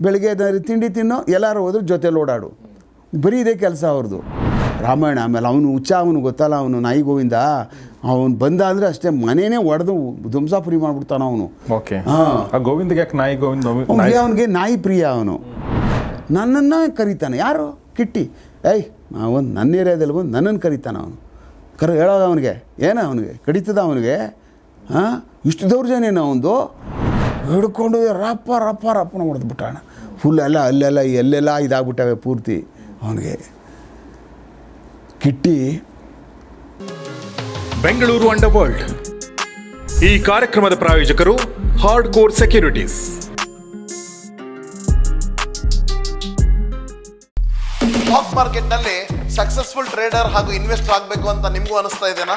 ಬೆಳಿಗ್ಗೆ ಎದ್ದು ತಿಂಡಿ ತಿನ್ನೋ ಎಲ್ಲರೂ ಹೋದ್ರೆ ಜೊತೆಲಿ ಓಡಾಡು. ಬರೀ ಇದೇ ಕೆಲಸ ಅವ್ರದ್ದು ರಾಮಾಯಣ ಆಮೇಲೆ ಅವನು ಹುಚ್ಚ ಅವನು ಗೊತ್ತಲ್ಲ ಅವನು ನಾಯಿ ಗೋವಿಂದ. ಅವನು ಬಂದ ಅಂದರೆ ಅಷ್ಟೇ ಮನೇನೆ ಒಡೆದು ಧ್ವಂಸಾಪುರಿ ಮಾಡಿಬಿಡ್ತಾನ ಅವನು. ಓಕೆ. ಹಾಂ. ಗೋವಿಂದ್ಗೆ ಯಾಕೆ ನಾಯಿ ಗೋವಿಂದ ಅವನಿಗೆ ಅವನಿಗೆ ನಾಯಿ ಪ್ರಿಯ ಅವನು. ನನ್ನನ್ನು ಕರೀತಾನೆ. ಯಾರು? ಕಿಟ್ಟಿ. ಏಯ್ ಒಂದು ನನ್ನ ಏರಿಯಾದಲ್ಲಿ ಬಂದು ನನ್ನನ್ನು ಕರೀತಾನೆ ಅವನು. ಕರ ಹೇಳೋದು ಅವನಿಗೆ. ಏನ ಅವನಿಗೆ? ಕಡಿತದ ಅವನಿಗೆ? ಹಾಂ? ಇಷ್ಟು ದೌರ್ಜನ್ಯನ ಅವನದು? ಹಿಡ್ಕೊಂಡು ರಪ್ಪ ರಪ್ಪ ರಪ್ಪನ ಹೊಡೆದ್ಬಿಟ್ಟಾಣ ಫುಲ್ ಎಲ್ಲ ಅಲ್ಲೆಲ್ಲ ಎಲ್ಲೆಲ್ಲ ಇದಾಗ್ಬಿಟ್ಟವೆ ಪೂರ್ತಿ. ಅವನಿಗೆ ಕಿಟ್ಟಿ. ಬೆಂಗಳೂರು ಅಂಡರ್ ವರ್ಲ್ಡ್ ಈ ಕಾರ್ಯಕ್ರಮದ ಪ್ರಾಯೋಜಕರು ಹಾರ್ಡ್ ಕೋರ್ ಸೆಕ್ಯೂರಿಟೀಸ್. ಸ್ಟಾಕ್ ಮಾರ್ಕೆಟ್ನಲ್ಲಿ ಸಕ್ಸಸ್ಫುಲ್ ಟ್ರೇಡರ್ ಹಾಗೂ ಇನ್ವೆಸ್ಟರ್ ಆಗಬೇಕು ಅಂತ ನಿಮಗೂ ಅನಿಸ್ತಾ ಇದೆನಾ?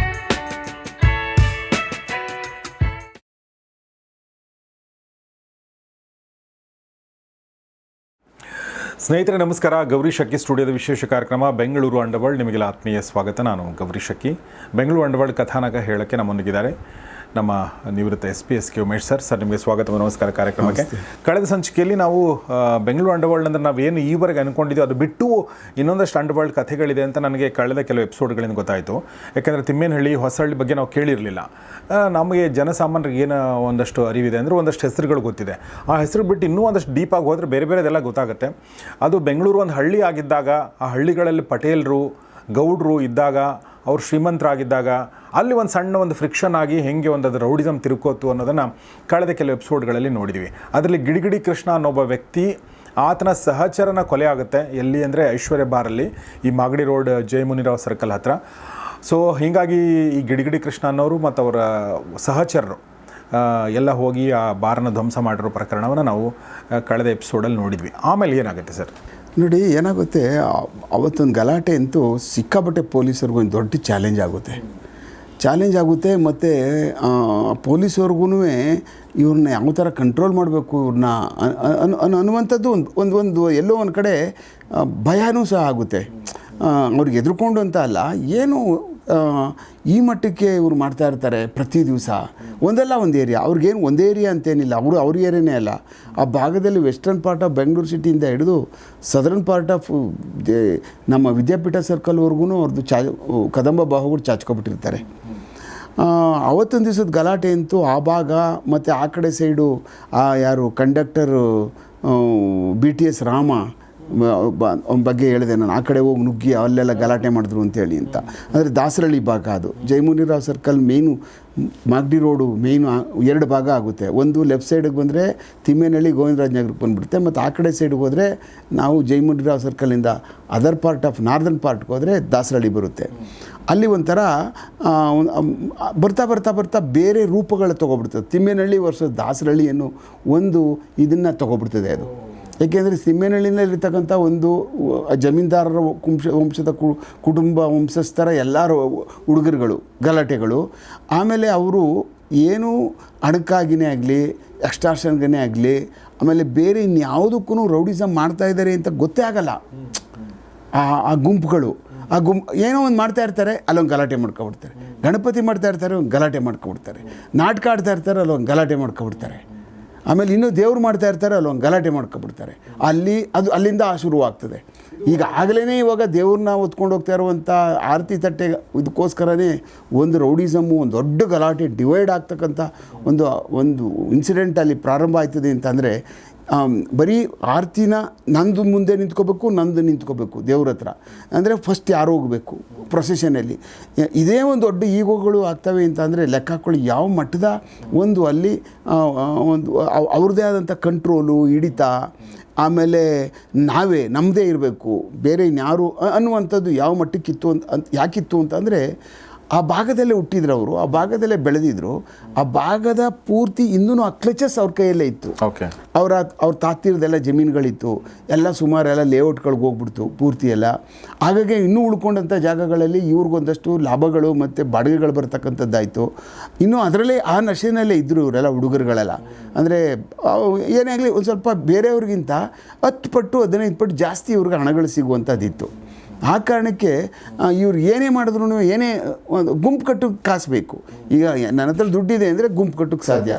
ಸ್ನೇಹಿತರೆ, ನಮಸ್ಕಾರ. ಗೌರಿ ಶಕ್ಕಿ ಸ್ಟುಡಿಯೋದ ವಿಶೇಷ ಕಾರ್ಯಕ್ರಮ ಬೆಂಗಳೂರು ಅಂಡವಾಳ್ ನಿಮಗೆಲ್ಲ ಆತ್ಮೀಯ ಸ್ವಾಗತ. ನಾನು ಗೌರಿ ಶಕ್ಕಿ ಬೆಂಗಳೂರು ಅಂಡವಾಳ್ ಕಥಾನಕ ಹೇಳಕ್ಕೆ ನಮ್ಮೊಂದಿಗಿದ್ದಾರೆ. ನಮ್ಮ ನಿವೃತ್ತ S P S K Umesh sir. Sir ನಿಮಗೆ ಸ್ವಾಗತ ನಮಸ್ಕಾರ ಕಾರ್ಯಕ್ರಮಕ್ಕೆ. ಕಳೆದ ಸಂಚಿಕೆಯಲ್ಲಿ ನಾವು ಬೆಂಗಳೂರು ಅಂಡರ್ವರ್ಲ್ಡ್ ನಾವು ಏನು ಈವರೆಗೆ ಅಂದ್ಕೊಂಡಿದ್ದೀವಿ ಅದು ಬಿಟ್ಟು ಇನ್ನೊಂದಷ್ಟು ಅಂಡರ್ವರ್ಲ್ಡ್ ಕಥೆಗಳಿದೆ ಅಂತ ನನಗೆ ಕಳೆದ ಕೆಲವು ಎಪಿಸೋಡ್ಗಳಿಂದ ಗೊತ್ತಾಯಿತು. ಯಾಕೆಂದರೆ ತಿಮ್ಮೇನಹಳ್ಳಿ ಹೊಸಹಳ್ಳಿ ಬಗ್ಗೆ ನಾವು ಕೇಳಿರಲಿಲ್ಲ. ನಮಗೆ ಜನಸಾಮಾನ್ಯರಿಗೆ ಏನು ಒಂದಷ್ಟು ಅರಿವಿದೆ ಅಂದರೆ ಒಂದಷ್ಟು ಹೆಸರುಗಳು ಗೊತ್ತಿದೆ. ಆ ಹೆಸರು ಬಿಟ್ಟು ಇನ್ನೂ ಒಂದಷ್ಟು ಡೀಪಾಗಿ ಹೋದರೆ ಬೇರೆ ಬೇರೆದೆಲ್ಲ ಗೊತ್ತಾಗುತ್ತೆ. ಅದು ಬೆಂಗಳೂರು ಒಂದು ಹಳ್ಳಿ ಆಗಿದ್ದಾಗ ಆ ಹಳ್ಳಿಗಳಲ್ಲಿ ಪಟೇಲರು ಗೌಡ್ರು ಇದ್ದಾಗ ಅವ್ರು ಶ್ರೀಮಂತರಾಗಿದ್ದಾಗ ಅಲ್ಲಿ ಒಂದು ಸಣ್ಣ ಒಂದು ಫ್ರಿಕ್ಷನ್ ಆಗಿ ಹೇಗೆ ಒಂದು ಅದು ರೌಡಿಸಮ್ ತಿರುಕೋತು ಅನ್ನೋದನ್ನು ಕಳೆದ ಕೆಲವು ಎಪಿಸೋಡ್ಗಳಲ್ಲಿ ನೋಡಿದ್ವಿ. ಅದರಲ್ಲಿ ಗಿಡಿಗಿಡಿ ಕೃಷ್ಣ ಅನ್ನೋ ಒಬ್ಬ ವ್ಯಕ್ತಿ ಆತನ ಸಹಚರನ ಕೊಲೆ ಆಗುತ್ತೆ. ಎಲ್ಲಿ ಅಂದರೆ ಐಶ್ವರ್ಯ ಬಾರಲ್ಲಿ ಈ ಮಾಗಡಿ ರೋಡ್, ಜಯಮುನಿರಾವ್ ಸರ್ಕಲ್ ಹತ್ರ. ಸೊ ಹೀಗಾಗಿ ಈ ಗಿಡಿಗಿಡಿ ಕೃಷ್ಣ ಅನ್ನೋರು ಮತ್ತು ಅವರ ಸಹಚರರು ಎಲ್ಲ ಹೋಗಿ ಆ ಬಾರನ್ನ ಧ್ವಂಸ ಮಾಡಿರೋ ಪ್ರಕರಣವನ್ನು ನಾವು ಕಳೆದ ಎಪಿಸೋಡಲ್ಲಿ ನೋಡಿದ್ವಿ. ಆಮೇಲೆ ಏನಾಗುತ್ತೆ ಸರ್? ನೋಡಿ, ಏನಾಗುತ್ತೆ, ಅವತ್ತೊಂದು ಗಲಾಟೆ ಅಂತೂ ಸಿಕ್ಕಾಪಟ್ಟೆ ಪೊಲೀಸರಿಗೂ ಒಂದು ದೊಡ್ಡ ಚಾಲೆಂಜ್ ಆಗುತ್ತೆ. ಚಾಲೆಂಜ್ ಆಗುತ್ತೆ ಮತ್ತು ಪೊಲೀಸವ್ರಿಗೂ ಇವ್ರನ್ನ ಯಾವ ಥರ ಕಂಟ್ರೋಲ್ ಮಾಡಬೇಕು ಇವ್ರನ್ನ ಅನ್- ಅನ್- ಅನ್- ಅನ್ನುವಂಥದ್ದು ಒಂದು ಒಂದು ಎಲ್ಲೋ ಒಂದು ಕಡೆ ಭಯನೂ ಸಹ ಆಗುತ್ತೆ. ಅವ್ರಿಗೆ ಎದುರ್ಕೊಂಡು ಅಂತ ಅಲ್ಲ, ಏನು ಈ ಮಟ್ಟಕ್ಕೆ ಇವ್ರು ಮಾಡ್ತಾ ಇರ್ತಾರೆ ಪ್ರತಿ ದಿವಸ. ಒಂದಲ್ಲ ಒಂದು ಏರಿಯಾ ಅವ್ರಿಗೇನು ಒಂದೇ ಏರಿಯಾ ಅಂತೇನಿಲ್ಲ. ಅವರು ಅವ್ರ ಏರಿಯಾನೇ ಅಲ್ಲ. ಆ ಭಾಗದಲ್ಲಿ ವೆಸ್ಟರ್ನ್ ಪಾರ್ಟ್ ಆಫ್ ಬೆಂಗಳೂರು ಸಿಟಿಯಿಂದ ಹಿಡಿದು ಸದರ್ನ್ ಪಾರ್ಟ್ ಆಫ್ ನಮ್ಮ ವಿದ್ಯಾಪೀಠ ಸರ್ಕಲ್ವರೆಗೂ ಅವ್ರದ್ದು ಚಾ ಕದಂಬ ಬಾಹುಗಳು ಚಾಚ್ಕೊಬಿಟ್ಟಿರ್ತಾರೆ. ಅವತ್ತೊಂದು ದಿವಸದ ಗಲಾಟೆ ಅಂತೂ ಆ ಭಾಗ ಮತ್ತು ಆ ಕಡೆ ಸೈಡು ಆ ಯಾರು conductor B T S Rama ಅವನ ಬಗ್ಗೆ ಹೇಳಿದೆ, ನಾನು ಆ ಕಡೆ ಹೋಗಿ ನುಗ್ಗಿ ಅಲ್ಲೆಲ್ಲ ಗಲಾಟೆ ಮಾಡಿದ್ರು ಅಂತೇಳಿ ಅಂತ. ಅಂದರೆ ದಾಸರಳ್ಳಿ ಭಾಗ ಅದು. Jayamunirao circle main Magadi road main ಎರಡು ಭಾಗ ಆಗುತ್ತೆ. ಒಂದು ಲೆಫ್ಟ್ ಸೈಡಿಗೆ ಬಂದರೆ ತಿಮ್ಮೇನಹಳ್ಳಿ ಗೋವಿಂದರಾಜ್ ನಗರಕ್ಕೆ ಬಂದುಬಿಡುತ್ತೆ. ಮತ್ತು ಆ ಕಡೆ ಸೈಡಿಗೆ ಹೋದರೆ ನಾವು ಜಯಮುನಿರಾವ್ ಸರ್ಕಲಿಂದ ಅದರ್ ಪಾರ್ಟ್ ಆಫ್ ನಾರ್ದನ್ ಪಾರ್ಟ್ಗೆ ಹೋದರೆ ದಾಸರಳ್ಳಿ ಬರುತ್ತೆ. ಅಲ್ಲಿ ಒಂಥರ ಬರ್ತಾ ಬರ್ತಾ ಬರ್ತಾ ಬೇರೆ ರೂಪಗಳು ತೊಗೊಬಿಡ್ತದೆ. ತಿಮ್ಮೇನಹಳ್ಳಿ ವರ್ಸಸ್ ದಾಸರಳ್ಳಿ ಒಂದು ಇದನ್ನು ತೊಗೊಬಿಡ್ತದೆ ಅದು. ಏಕೆಂದರೆ ಸಿಮ್ಮೇನಹಳ್ಳಿನಲ್ಲಿರ್ತಕ್ಕಂಥ ಒಂದು ಜಮೀನ್ದಾರರ ಕುಂಶ ವಂಶದ ಕುಟುಂಬ, ವಂಶಸ್ಥರ ಎಲ್ಲರೂ ಹುಡುಗರುಗಳು, ಗಲಾಟೆಗಳು. ಆಮೇಲೆ ಅವರು ಏನು ಅಣಕ್ಕಾಗಿನೇ ಆಗಲಿ ಎಕ್ಸ್ಟಾರ್ಷನ್ಗೇ ಆಗಲಿ, ಆಮೇಲೆ ಬೇರೆ ಇನ್ಯಾವುದಕ್ಕೂ ರೌಡಿಸಮ್ ಮಾಡ್ತಾ ಇದ್ದಾರೆ ಅಂತ ಗೊತ್ತೇ ಆಗಲ್ಲ. ಆ ಆ ಗುಂಪುಗಳು. ಆ ಗುಂಪು ಏನೋ ಒಂದು ಮಾಡ್ತಾ ಇರ್ತಾರೆ, ಅಲ್ಲೊಂದು ಗಲಾಟೆ ಮಾಡ್ಕೊಬಿಡ್ತಾರೆ. ಗಣಪತಿ ಮಾಡ್ತಾ ಇರ್ತಾರೆ ಒಂದು ಗಲಾಟೆ ಮಾಡ್ಕೊಬಿಡ್ತಾರೆ. ನಾಟಕ ಆಡ್ತಾ ಇರ್ತಾರೆ, ಅಲ್ಲೊಂದು ಗಲಾಟೆ ಮಾಡ್ಕೊಬಿಡ್ತಾರೆ. ಆಮೇಲೆ ಇನ್ನೂ ದೇವ್ರು ಮಾಡ್ತಾ ಇರ್ತಾರೆ, ಅಲ್ಲೊಂದು ಗಲಾಟೆ ಮಾಡ್ಕೊಬಿಡ್ತಾರೆ. ಅಲ್ಲಿ ಅದು ಅಲ್ಲಿಂದ ಶುರುವಾಗ್ತದೆ. ಈಗ ಆಗಲೇ ಇವಾಗ ದೇವ್ರನ್ನ ಹೊತ್ಕೊಂಡು ಹೋಗ್ತಾ ಇರುವಂಥ ಆರತಿ ತಟ್ಟೆ ಇದಕ್ಕೋಸ್ಕರನೇ ಒಂದು ರೌಡಿಸಮ್ಮು ಒಂದು ದೊಡ್ಡ ಗಲಾಟೆ, ಡಿವೈಡ್ ಆಗ್ತಕ್ಕಂಥ ಒಂದು ಒಂದು ಇನ್ಸಿಡೆಂಟ್ ಅಲ್ಲಿ ಪ್ರಾರಂಭ ಆಯ್ತದೆ ಅಂತಂದರೆ ಬರೀ ಆರತಿನ ನಂದು ಮುಂದೆ ನಿಂತ್ಕೋಬೇಕು, ನಂದು ನಿಂತ್ಕೋಬೇಕು ದೇವ್ರ ಹತ್ರ. ಅಂದರೆ ಫಸ್ಟ್ ಯಾರು ಹೋಗಬೇಕು? ಪ್ರೊಸೆಷನಲ್ಲಿ ಇದೇ ಒಂದು ದೊಡ್ಡ ಈಗೋಗಳು ಆಗ್ತವೆ ಅಂತಂದರೆ ಲೆಕ್ಕ ಹಾಕೊಳ್ಳಿ ಯಾವ ಮಟ್ಟದ ಒಂದು ಅಲ್ಲಿ ಒಂದು ಅವ್- ಅವ್ರದ್ದೇ ಆದಂಥ ಕಂಟ್ರೋಲು ಹಿಡಿತ, ಆಮೇಲೆ ನಾವೇ ನಮ್ಮದೇ ಇರಬೇಕು. ಬೇರೆ ಇನ್ಯಾರು ಅನ್ನುವಂಥದ್ದು ಯಾವ ಮಟ್ಟಕ್ಕಿತ್ತು ಅಂತ ಅಂತ ಯಾಕಿತ್ತು ಅಂತಂದರೆ ಆ ಭಾಗದಲ್ಲೇ ಹುಟ್ಟಿದ್ರು ಅವರು ಆ ಭಾಗದಲ್ಲೇ ಬೆಳೆದಿದ್ರು. ಆ ಭಾಗದ ಪೂರ್ತಿ ಇನ್ನೂ ಆ ಕ್ಲಚಸ್ ಅವ್ರ ಕೈಯಲ್ಲೇ ಇತ್ತು. ಓಕೆ ಅವರ ಅವ್ರ ತಾತಿರದೆಲ್ಲ ಜಮೀನುಗಳಿತ್ತು. ಎಲ್ಲ ಸುಮಾರು ಎಲ್ಲ ಲೇಔಟ್ಗಳಿಗೆ ಹೋಗ್ಬಿಡ್ತು ಪೂರ್ತಿ ಎಲ್ಲ. ಹಾಗಾಗಿ ಇನ್ನೂ ಉಳ್ಕೊಂಡಂಥ ಜಾಗಗಳಲ್ಲಿ ಇವ್ರಿಗೊಂದಷ್ಟು ಲಾಭಗಳು ಮತ್ತು ಬಾಡಿಗೆಗಳು ಬರ್ತಕ್ಕಂಥದ್ದಾಯಿತು. ಇನ್ನೂ ಅದರಲ್ಲೇ ಆ ನಶೆನಲ್ಲೇ ಇದ್ದರು ಇವರೆಲ್ಲ ಹುಡುಗರುಗಳೆಲ್ಲ. ಅಂದರೆ ಏನೇ ಆಗಲಿ ಒಂದು ಸ್ವಲ್ಪ ಬೇರೆಯವ್ರಿಗಿಂತ ಹತ್ತು ಪಟ್ಟು ಹದಿನೈದು ಪಟ್ಟು ಜಾಸ್ತಿ ಇವ್ರಿಗೆ ಹಣಗಳು ಸಿಗುವಂಥದ್ದಿತ್ತು. ಆ ಕಾರಣಕ್ಕೆ ಇವ್ರು ಏನೇ ಮಾಡಿದ್ರು ಏನೇ ಒಂದು ಗುಂಪು ಕಟ್ಟಕ್ಕೆ ಕಾಸು ಬೇಕು ಈಗ ನನ್ನ ಹತ್ರ ದುಡ್ಡಿದೆ ಅಂದರೆ ಗುಂಪು ಕಟ್ಟಕ್ಕೆ ಸಾಧ್ಯ.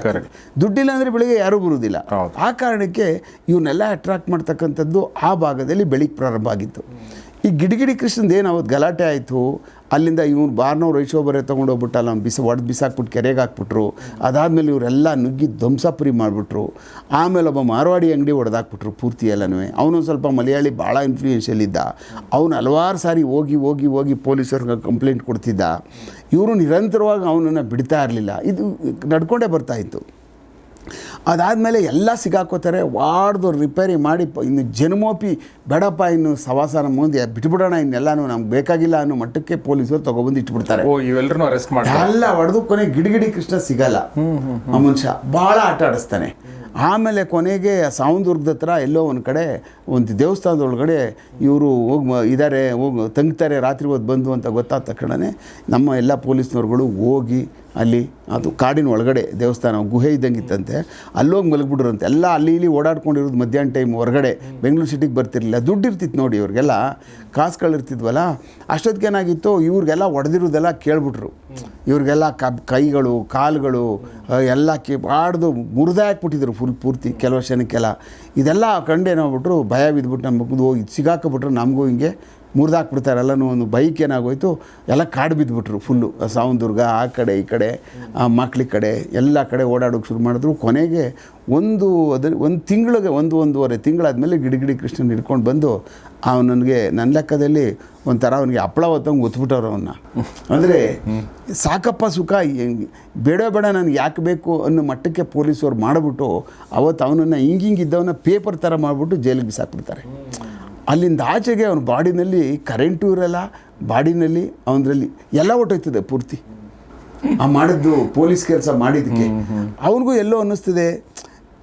ದುಡ್ಡಿಲ್ಲ ಅಂದರೆ ಬೆಳಿಗ್ಗೆ ಯಾರೂ ಬರುವುದಿಲ್ಲ ಆ ಕಾರಣಕ್ಕೆ ಇವನ್ನೆಲ್ಲ ಅಟ್ರಾಕ್ಟ್ ಮಾಡ್ತಕ್ಕಂಥದ್ದು ಆ ಭಾಗದಲ್ಲಿ ಬೆಳಿಗ್ಗೆ ಪ್ರಾರಂಭ ಆಗಿತ್ತು. ಈ ಗಿಡಗಿಡಿ ಕೃಷ್ಣದ ಏನು ಅವತ್ತು ಗಲಾಟೆ ಆಯಿತು? ಅಲ್ಲಿಂದ ಇವನು ಬಾರ್ನವ್ರು ಐಶೋಬರೆ ಬರೆ ಅಲ್ಲಿ ಅವ್ನು ಬಿಸಿ, ಒಡೆದು ಬಿಸಾಕ್ಬಿಟ್ಟು ಕೆರೆಗೆ ಹಾಕ್ಬಿಟ್ರು. ಅದಾದಮೇಲೆ ಇವರೆಲ್ಲ ನುಗ್ಗಿ ಧ್ವಂಸಪುರಿ ಮಾಡಿಬಿಟ್ರು. ಆಮೇಲೆ ಒಬ್ಬ ಮಾರವಾಡಿ ಅಂಗಡಿ ಹೊಡೆದಾಕ್ಬಿಟ್ರು ಪೂರ್ತಿ ಎಲ್ಲನೂ. ಅವನು ಸ್ವಲ್ಪ ಮಲಯಾಳಿ ಭಾಳ ಇನ್ಫ್ಲೂಯೆನ್ಷಿಯಲ್ ಇದ್ದ. ಅವನು ಹಲವಾರು ಸಾರಿ ಹೋಗಿ ಹೋಗಿ ಹೋಗಿ ಪೊಲೀಸರಿಗೆ ಕಂಪ್ಲೇಂಟ್ ಕೊಡ್ತಿದ್ದ. ಇವರು ನಿರಂತರವಾಗಿ ಅವನನ್ನು ಬಿಡ್ತಾ ಇರಲಿಲ್ಲ. ಇದು ನಡ್ಕೊಂಡೇ ಬರ್ತಾಯಿತ್ತು ಅದಾದಮೇಲೆ ಎಲ್ಲ ಸಿಗಾಕೋತಾರೆ ವಾಡ್ದು ರಿಪೇರಿ ಮಾಡಿ ಇನ್ನು ಜನ್ಮೋಪಿ ಬೇಡಪ್ಪ ಇನ್ನು ಸವಾಸನ ಮುಂದೆ ಬಿಟ್ಬಿಡೋಣ ಇನ್ನೆಲ್ಲನೂ ನಮ್ಗೆ ಬೇಕಾಗಿಲ್ಲ ಅನ್ನೋ ಮಟ್ಟಕ್ಕೆ ಪೊಲೀಸರು ತಗೊಬಂದು ಇಟ್ಬಿಡ್ತಾರೆ. ಅರೆಸ್ಟ್ ಮಾಡಿ ಎಲ್ಲ ಹೊಡೆದು ಕೊನೆ ಗಿಡಗಿಡಿ ಕೃಷ್ಣ ಸಿಗಲ್ಲ. ಆ ಮನುಷ್ಯ ಭಾಳ ಆಟ ಆಡಿಸ್ತಾನೆ. ಆಮೇಲೆ ಕೊನೆಗೆ ಸಾವಂದುರ್ಗದ ಹತ್ರ ಎಲ್ಲೋ ಒಂದು ಕಡೆ ಒಂದು ದೇವಸ್ಥಾನದೊಳಗಡೆ ಇವರು ಹೋಗಿ ಇದ್ದಾರೆ ಹೋಗಿ ತಂಗ್ತಾರೆ ರಾತ್ರಿ ಹೊತ್ತು ಬಂದು ಅಂತ ಗೊತ್ತಾದ ತಕ್ಷಣವೇ ನಮ್ಮ ಎಲ್ಲ ಪೊಲೀಸ್ನವ್ರುಗಳು ಹೋಗಿ ಅಲ್ಲಿ ಅದು ಕಾಡಿನ ಒಳಗಡೆ ದೇವಸ್ಥಾನ ಗುಹೆ ಇದ್ದಂಗಿತ್ತಂತೆ ಅಲ್ಲೋಗಿ ಮಲಗಿಬಿಡ್ರಂತೆ ಎಲ್ಲ ಅಲ್ಲಿ ಇಲ್ಲಿ ಓಡಾಡ್ಕೊಂಡಿರೋದು ಮಧ್ಯಾಹ್ನ ಟೈಮ್ ಹೊರಗಡೆ. ಬೆಂಗಳೂರು ಸಿಟಿಗೆ ಬರ್ತಿರಲಿಲ್ಲ. ದುಡ್ಡು ಇರ್ತಿತ್ತು ನೋಡಿ ಇವ್ರಿಗೆಲ್ಲ. ಕಾಸುಗಳಿರ್ತಿದ್ವಲ್ಲ ಅಷ್ಟೊತ್ತಿಗೆ ಏನಾಗಿತ್ತು, ಇವ್ರಿಗೆಲ್ಲ ಒಡೆದಿರೋದೆಲ್ಲ ಕೇಳ್ಬಿಟ್ರು. ಇವ್ರಿಗೆಲ್ಲ ಕೈಗಳು, ಕಾಲುಗಳು ಎಲ್ಲ ಕಿ, ಆಡ್ದು ಮುರಿದಾಕ್ಬಿಟ್ಟಿದ್ರು ಫುಲ್ ಪೂರ್ತಿ ಕೆಲವು ಜನಕ್ಕೆಲ್ಲ ಇದೆಲ್ಲ ಕಂಡೇನೋಗ್ಬಿಟ್ರು ಭಯ ಬಿದ್ದುಬಿಟ್ಟು ನಮ್ಮ ಮಗದು ಹೋಗಿ ಸಿಗಾಕಬಿಟ್ರು ನಮಗೂ ಹಿಂಗೆ ಮುರಿದಾಕ್ಬಿಡ್ತಾರೆ ಎಲ್ಲನೂ ಒಂದು ಬೈಕ್ ಏನಾಗೋಯ್ತು, ಎಲ್ಲ ಕಾಡು ಬಿದ್ದುಬಿಟ್ರು ಫುಲ್ಲು. ಸಾವಂದುರ್ಗ ಆ ಕಡೆ, ಈ ಕಡೆ, ಆ ಮಕ್ಳ ಕಡೆ, ಎಲ್ಲ ಕಡೆ ಓಡಾಡೋಕೆ ಶುರು ಮಾಡಿದ್ರು. ಕೊನೆಗೆ ಒಂದು ಅದನ್ನು ಒಂದು ತಿಂಗಳಿಗೆ, ಒಂದು ಒಂದೂವರೆ ತಿಂಗಳಾದಮೇಲೆ ಗಿಡಗಿಡಿ ಕೃಷ್ಣನ ಹಿಡ್ಕೊಂಡು ಬಂದು ಅವನಿಗೆ ನನ್ನ ಲೆಕ್ಕದಲ್ಲಿ ಒಂಥರ ಅವನಿಗೆ ಹಪ್ಪಳ ಹೊತ್ತಂಗೆ ಒತ್ಬಿಟ್ಟವ್ರು ಅವನ್ನ ಅಂದರೆ ಸಾಕಪ್ಪ ಸುಖ ಬೇಡ ಬೇಡ ನನಗೆ ಯಾಕೆ ಬೇಕು ಅನ್ನೋ ಮಟ್ಟಕ್ಕೆ ಪೊಲೀಸವ್ರು ಮಾಡಿಬಿಟ್ಟು ಅವತ್ತು ಅವನನ್ನು ಹಿಂಗಿಂಗಿದ್ದವನ್ನ ಪೇಪರ್ ಥರ ಮಾಡಿಬಿಟ್ಟು ಜೈಲಿಗೆ ಬಿಸಾಕ್ಬಿಡ್ತಾರೆ. ಅಲ್ಲಿಂದ ಆಚೆಗೆ ಅವನ ಬಾಡಿನಲ್ಲಿ ಕರೆಂಟು ಇರಲ್ಲ ಬಾಡಿನಲ್ಲಿ ಅವನರಲ್ಲಿ ಎಲ್ಲ ಹೊಟ್ಟೋಯ್ತದೆ ಪೂರ್ತಿ. ಆ ಮಾಡಿದ್ದು ಪೊಲೀಸ್ ಕೆಲಸ ಮಾಡಿದ್ದಕ್ಕೆ. ಅವನಿಗೂ ಎಲ್ಲೋ ಅನ್ನಿಸ್ತಿದೆ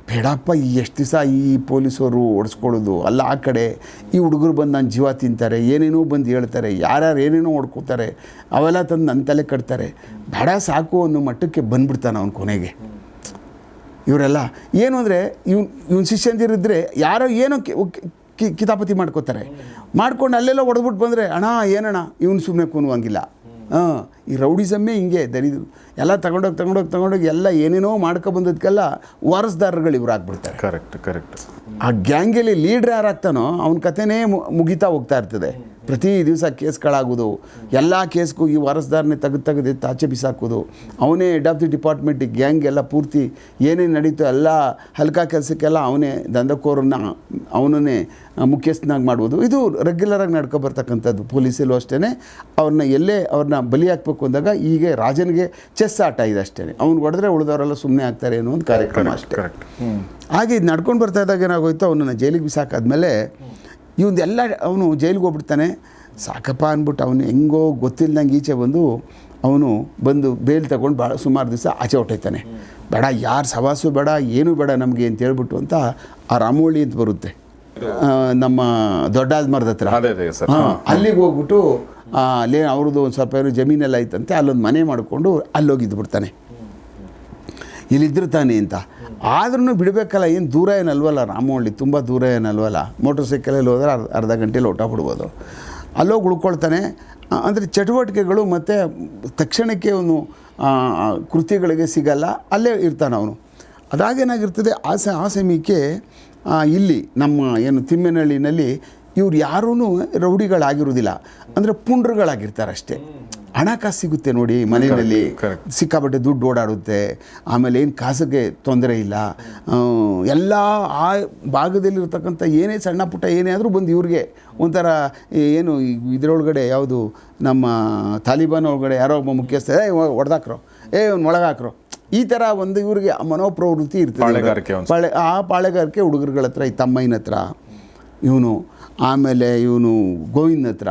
ಬೇಡಪ್ಪ ಈ ಎಷ್ಟು ದಿವಸ ಈ ಪೊಲೀಸವರು ಓಡಿಸ್ಕೊಳ್ಳೋದು ಅಲ್ಲ ಆ ಕಡೆ ಈ ಹುಡುಗರು ಬಂದು ನನ್ನ ಜೀವ ತಿಂತಾರೆ ಏನೇನೋ ಬಂದು ಹೇಳ್ತಾರೆ ಯಾರ್ಯಾರು ಏನೇನೋ ಹೊಡ್ಕೋತಾರೆ ಅವೆಲ್ಲ ತಂದು ನನ್ನ ತಲೆ ಕಟ್ತಾರೆ. ಬೇಡ ಸಾಕು ಅನ್ನೋ ಮಟ್ಟಕ್ಕೆ ಬಂದ್ಬಿಡ್ತಾನೆ ಅವನ ಕೊನೆಗೆ. ಇವರೆಲ್ಲ ಏನು ಅಂದರೆ ಇವ್ನು ಇವ್ನ ಶಿಷ್ಯಂದಿರಿದ್ರೆ ಯಾರೋ ಏನೋ ಕಿ- ಕಿತಾಪತಿ ಮಾಡ್ಕೋತಾರೆ. ಮಾಡ್ಕೊಂಡು ಅಲ್ಲೆಲ್ಲ ಹೊಡೆದ್ಬಿಟ್ಟು ಬಂದರೆ ಅಣ್ಣ ಏನಣ್ಣ? ಇವನು ಸುಮ್ಮನೆ ಕೂನುವಂಗಿಲ್ಲ ಹಾಂ ಈ ರೌಡಿಸಮ್ಮೇ ಹಿಂಗೆ ದರಿದ್ರು ಎಲ್ಲ ತಗೊಂಡೋಗಿ ತಗೊಂಡೋಗಿ ತಗೊಂಡೋಗಿ ಎಲ್ಲ ಏನೇನೋ ಮಾಡ್ಕೊಬಂದದಕ್ಕೆಲ್ಲ ವಾರಸ್ದಾರರುಗಳು ಇವ್ರು ಆಗ್ಬಿಡ್ತಾರೆ ಕರೆಕ್ಟ್ ಕರೆಕ್ಟ್. ಆ ಗ್ಯಾಂಗಲ್ಲಿ ಲೀಡ್ರ್ ಯಾರಾಗ್ತಾನೋ ಅವನ ಕಥೆನೇ ಮುಗಿತಾ ಹೋಗ್ತಾ ಇರ್ತದೆ. ಪ್ರತಿ ದಿವಸ ಕೇಸ್ಗಳಾಗೋದು ಎಲ್ಲ ಕೇಸ್ಗೂ ಈ ವಾರಸ್ದಾರನೇ ತೆಗೆದು ತೆಗೆದು ತಾಚೆ ಆಚೆ ಬಿಸಾಕೋದು ಅವನೇ head of the department gang ಎಲ್ಲ ಪೂರ್ತಿ ಏನೇನು ನಡೀತು ಎಲ್ಲ ಹಲ್ಕಾ ಕೆಲಸಕ್ಕೆಲ್ಲ ಅವನೇ ದಂಧಕೋರನ್ನ ಅವನನ್ನೇ ಮುಖ್ಯಸ್ಥನಾಗಿ ಮಾಡ್ಬೋದು. ಇದು ರೆಗ್ಯುಲರಾಗಿ ನಡ್ಕೊಬರ್ತಕ್ಕಂಥದ್ದು ಪೊಲೀಸಲ್ಲೂ ಅಷ್ಟೇ ಅವ್ರನ್ನ ಎಲ್ಲೇ ಅವ್ರನ್ನ ಬಲಿ ಹಾಕ್ಬೇಕು ಅಂದಾಗ ಈಗ ರಾಜನಿಗೆ ಚೆಸ್ ಆಟ ಇದೆ ಅಷ್ಟೇ ಅವ್ನು ಹೊಡೆದ್ರೆ ಉಳಿದವರೆಲ್ಲ ಸುಮ್ಮನೆ ಆಗ್ತಾರೆ ಅನ್ನೋ ಒಂದು ಕಾರ್ಯಕ್ರಮ ಅಷ್ಟೇ. ಕರೆಕ್ಟ್ ಹಾಗೆ ಇದು ನಡ್ಕೊಂಡು ಬರ್ತಾ ಇದ್ದಾಗ ಏನಾಗೋಯ್ತು ಅವನನ್ನು ಜೈಲಿಗೆ ಬಿಸಾಕಾದ್ಮೇಲೆ ಇವನ್ನೆಲ್ಲ ಅವನು ಜೈಲಿಗೆ ಹೋಗ್ಬಿಡ್ತಾನೆ. ಸಾಕಪ್ಪ ಅಂದ್ಬಿಟ್ಟು ಅವನು ಹೆಂಗೋ ಗೊತ್ತಿಲ್ಲದಂಗೆ ಈಚೆ ಬಂದು ಅವನು ಬಂದು ಬೇಲ್ ತಗೊಂಡು ಭಾಳ ಸುಮಾರು ದಿವಸ ಆಚೆ ಹೊಟ್ಟೈತಾನೆ ಬೇಡ ಯಾರು ಸವಾಸು ಬೇಡ ಏನೂ ಬೇಡ ನಮಗೆ ಅಂತ ಹೇಳ್ಬಿಟ್ಟು ಅಂತ ಆ ರಾಮೋಳಿ ಅಂತ ಬರುತ್ತೆ. ನಮ್ಮ ನಮ್ಮ ದೊಡ್ಡಾದ್ಮರದ ಹತ್ರ. ಅಲ್ಲಿಗೆ ಹೋಗ್ಬಿಟ್ಟು ಅಲ್ಲೇ ಅವ್ರದ್ದು ಒಂದು ಸ್ವಲ್ಪ ಏನೋ ಜಮೀನೆಲ್ಲ ಐತಂತೆ ಅಲ್ಲೊಂದು ಮನೆ ಮಾಡಿಕೊಂಡು ಅಲ್ಲೋಗಿದ್ದು ಬಿಡ್ತಾನೆ ಇಲ್ಲಿದ್ರು ತಾನೆ ಅಂತ. ಆದ್ರೂ ಬಿಡಬೇಕಲ್ಲ, ಏನು ದೂರ ಏನಲ್ವಲ್ಲ ರಾಮವಳ್ಳಿ ತುಂಬ ದೂರ ಏನಲ್ವಲ್ಲ. ಮೋಟರ್ ಸೈಕಲಲ್ಲಿ ಹೋದ್ರೆ ಅರ್ಧ ಅರ್ಧ ಗಂಟೆಯಲ್ಲಿ ಊಟ ಬಿಡ್ಬೋದು. ಅಲ್ಲೋಗಿ ಉಳ್ಕೊಳ್ತಾನೆ. ಅಂದರೆ ಚಟುವಟಿಕೆಗಳು ಮತ್ತು ತಕ್ಷಣಕ್ಕೆ ಅವನು ಕೃತ್ಯಗಳಿಗೆ ಸಿಗಲ್ಲ, ಅಲ್ಲೇ ಇರ್ತಾನೆ ಅವನು. ಅದಾಗೇನಾಗಿರ್ತದೆ ಆಸೆ ಆ ಸಮಯಕ್ಕೆ ಇಲ್ಲಿ ನಮ್ಮ ಏನು ತಿಮ್ಮೇನಹಳ್ಳಿನಲ್ಲಿ ಇವ್ರು ಯಾರೂ ರೌಡಿಗಳಾಗಿರೋದಿಲ್ಲ ಅಂದರೆ ಪುಂಡ್ರುಗಳಾಗಿರ್ತಾರೆ ಅಷ್ಟೇ ಹಣಕಾಸು ಸಿಗುತ್ತೆ ನೋಡಿ ಮನೆಯಲ್ಲಿ. ಸಿಕ್ಕಾಪಟ್ಟೆ ದುಡ್ಡು ಓಡಾಡುತ್ತೆ ಆಮೇಲೆ ಏನು ಕಾಸಿಗೆ ತೊಂದರೆ ಇಲ್ಲ. ಎಲ್ಲ ಆ ಭಾಗದಲ್ಲಿರ್ತಕ್ಕಂಥ ಏನೇ ಸಣ್ಣ ಪುಟ್ಟ ಏನೇ ಆದರೂ ಬಂದು ಇವ್ರಿಗೆ ಒಂಥರ ಏನು ಇದರೊಳಗಡೆ ಯಾವುದು ನಮ್ಮ ತಾಲಿಬಾನ್ ಒಳಗಡೆ ಯಾರೋ ಒಬ್ಬ ಮುಖ್ಯಸ್ಥ ಏ ಹೊಡೆದಾಕ್ರೋ ಏ ಅವ್ನು ಒಳಗಾಕ್ರು. ಈ ಥರ ಒಂದು ಇವ್ರಿಗೆ ಆ ಮನೋಪ್ರವೃತ್ತಿ ಇರ್ತದೆ. ಪಾಳೆ ಆ ಪಾಳೆಗಾರಿಕೆ ಹುಡುಗರುಗಳ ಹತ್ರ ಈ ತಮ್ಮಯ್ಯನ ಹತ್ರ ಇವನು ಆಮೇಲೆ ಇವನು ಗೋವಿಂದ ಹತ್ರ.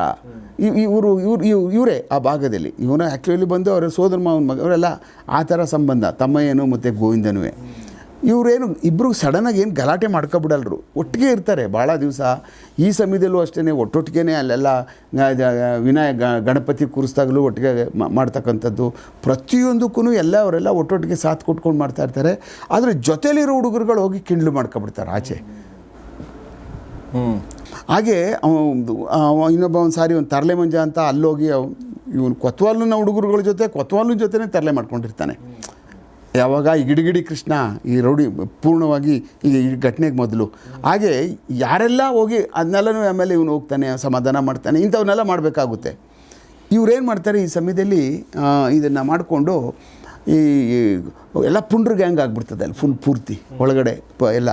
ಇವರು ಇವ್ರು ಇವರೇ ಆ ಭಾಗದಲ್ಲಿ. ಇವನು ಆ್ಯಕ್ಚುಲಿ ಬಂದು ಅವರ ಸೋದರ ಮಾವನ ಮಗ ಅವರೆಲ್ಲ ಆ ಥರ ಸಂಬಂಧ, ತಮ್ಮಯ್ಯನು ಮತ್ತು ಗೋವಿಂದನೂ ಇವರೇನು ಇಬ್ಬರು ಸಡನ್ನಾಗಿ ಏನು ಗಲಾಟೆ ಮಾಡ್ಕೊಬಿಡಲ್ರು. ಒಟ್ಟಿಗೆ ಇರ್ತಾರೆ ಭಾಳ ದಿವಸ. ಈ ಸಮಯದಲ್ಲೂ ಅಷ್ಟೇ ಒಟ್ಟೊಟ್ಟಿಗೆ ಅಲ್ಲೆಲ್ಲ ವಿನಾಯಕ ಗಣಪತಿ ಕೂರಿಸ್ದಾಗಲೂ ಒಟ್ಟಿಗೆ ಮಾಡ್ತಕ್ಕಂಥದ್ದು. ಪ್ರತಿಯೊಂದಕ್ಕೂ ಎಲ್ಲ ಅವರೆಲ್ಲ ಒಟ್ಟೊಟ್ಟಿಗೆ ಸಾಥ್ ಕೊಟ್ಕೊಂಡು ಮಾಡ್ತಾ ಇರ್ತಾರೆ. ಆದರೆ ಜೊತೆಲಿರೋ ಹುಡುಗರುಗಳು ಹೋಗಿ ಕಿಂಡ್ಲು ಮಾಡ್ಕೊಬಿಡ್ತಾರೆ ಆಚೆ. ಹಾಗೆ ಇನ್ನೊಬ್ಬ ಒಂದು ಸಾರಿ ಒಂದು ತರಲೆ ಮಂಜ ಅಂತ ಅಲ್ಲೋಗಿ ಇವನು ಕೊತ್ವಾಲ್ನ ಹುಡುಗರುಗಳ ಜೊತೆ, ಕೊತ್ವಾಲ್ನ ಜೊತೆನೇ ತರಲೆ ಮಾಡ್ಕೊಂಡಿರ್ತಾನೆ. ಯಾವಾಗ ಈ ಗಿಡಿಗಿಡಿ ಕೃಷ್ಣ ಈ ರೌಡಿ ಪೂರ್ಣವಾಗಿ ಈ ಘಟನೆಗೆ ಮೊದಲು. ಹಾಗೆ ಯಾರೆಲ್ಲ ಹೋಗಿ ಅದನ್ನೆಲ್ಲನೂ ಆಮೇಲೆ ಇವನು ಹೋಗ್ತಾನೆ, ಸಮಾಧಾನ ಮಾಡ್ತಾನೆ ಇಂಥವನ್ನೆಲ್ಲ ಮಾಡಬೇಕಾಗುತ್ತೆ. ಇವ್ರೇನು ಮಾಡ್ತಾರೆ ಈ ಸಮಯದಲ್ಲಿ ಇದನ್ನು ಮಾಡಿಕೊಂಡು ಈ ಎಲ್ಲ ಪುಂಡ್ರ ಗ್ಯಾಂಗ್ ಆಗಿಬಿಡ್ತದೆ ಅಲ್ಲಿ, ಫುಲ್ ಪೂರ್ತಿ, ಒಳಗಡೆ ಪ ಎಲ್ಲ.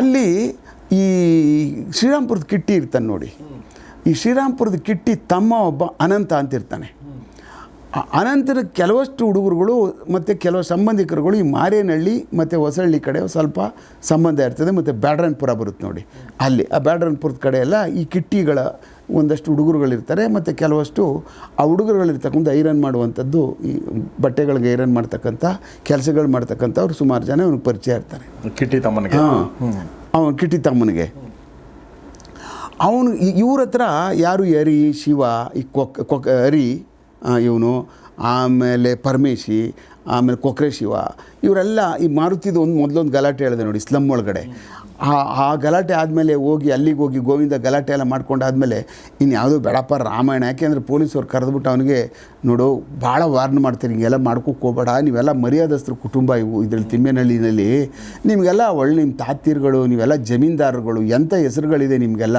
ಅಲ್ಲಿ ಈ ಶ್ರೀರಾಮ್ಪುರದ ಕಿಟ್ಟಿ ಇರ್ತಾನೆ ನೋಡಿ. ಈ ಶ್ರೀರಾಮ್ಪುರದ ಕಿಟ್ಟಿ ತಮ್ಮ ಒಬ್ಬ ಅನಂತ ಅಂತ ಇರ್ತಾನೆ ಆ ಅನಂತರ ಕೆಲವಷ್ಟು ಹುಡುಗರುಗಳು ಮತ್ತು ಕೆಲವು ಸಂಬಂಧಿಕರುಗಳು ಈ ಮಾರೇನಹಳ್ಳಿ ಮತ್ತು ಹೊಸಹಳ್ಳಿ ಕಡೆ ಸ್ವಲ್ಪ ಸಂಬಂಧ ಇರ್ತದೆ ಮತ್ತು ಬ್ಯಾಡ್ರನ್ಪುರ ಬರುತ್ತೆ ನೋಡಿ. ಅಲ್ಲಿ ಆ ಬ್ಯಾಡ್ರನ್ಪುರದ ಕಡೆ ಎಲ್ಲ ಈ ಕಿಟ್ಟಿಗಳ ಒಂದಷ್ಟು ಹುಡುಗರುಗಳಿರ್ತಾರೆ ಮತ್ತು ಕೆಲವಷ್ಟು ಆ ಹುಡುಗರುಗಳಿರ್ತಕ್ಕಂಥ ಐರನ್ ಮಾಡುವಂಥದ್ದು ಈ ಬಟ್ಟೆಗಳಿಗೆ ಐರನ್ ಮಾಡ್ತಕ್ಕಂಥ ಕೆಲಸಗಳು ಮಾಡ್ತಕ್ಕಂಥವ್ರು ಸುಮಾರು ಜನ ಅವ್ನಿಗೆ ಪರಿಚಯ ಇರ್ತಾರೆ. ಕಿಟ್ಟಿ ತಮ್ಮನಿಗೆ. ಅವನು ಕಿಟ್ಟಿ ತಮ್ಮನಿಗೆ. ಅವನು ಇವ್ರ ಹತ್ರ ಯಾರು ಹರಿ ಶಿವ ಈ ಕೊಕ್ ಕೊಕ್ ಹರಿ ಇವನು ಆಮೇಲೆ ಪರಮೇಶಿ ಆಮೇಲೆ ಕೊಕ್ರೆ ಶಿವ ಇವರೆಲ್ಲ ಈ ಮಾರುತಿದು ಒಂದು ಮೊದಲೊಂದು ಗಲಾಟೆ ಹೇಳಿದೆ ನೋಡಿ ಸ್ಲಮ್ ಒಳಗಡೆ. ಆ ಆ ಗಲಾಟೆ ಆದಮೇಲೆ ಹೋಗಿ, ಅಲ್ಲಿಗೆ ಹೋಗಿ ಗೋವಿಂದ ಗಲಾಟೆ ಎಲ್ಲ ಮಾಡ್ಕೊಂಡಾದ್ಮೇಲೆ ಇನ್ನು ಯಾವುದೋ ಬೇಡಪ್ಪ ರಾಮಾಯಣ, ಯಾಕೆಂದರೆ ಪೊಲೀಸವ್ರು ಕರೆದ್ಬಿಟ್ಟು ಅವನಿಗೆ, ನೋಡು, ಭಾಳ ವಾರ್ನ್ ಮಾಡ್ತೀರಿ, ಹಿಂಗೆಲ್ಲ ಹೋಗಬೇಡ. ನೀವೆಲ್ಲ ಮರ್ಯಾದಸ್ಥರು ಕುಟುಂಬ ಇವು, ಇದರಲ್ಲಿ ತಿಮ್ಮೇನಹಳ್ಳಿನಲ್ಲಿ. ನಿಮಗೆಲ್ಲ ಒಳ್ಳೆ ನಿಮ್ಮ ತಾತೀರ್ಗಳು ನೀವೆಲ್ಲ ಜಮೀನ್ದಾರರುಗಳು, ಎಂಥ ಹೆಸರುಗಳಿದೆ ನಿಮಗೆಲ್ಲ?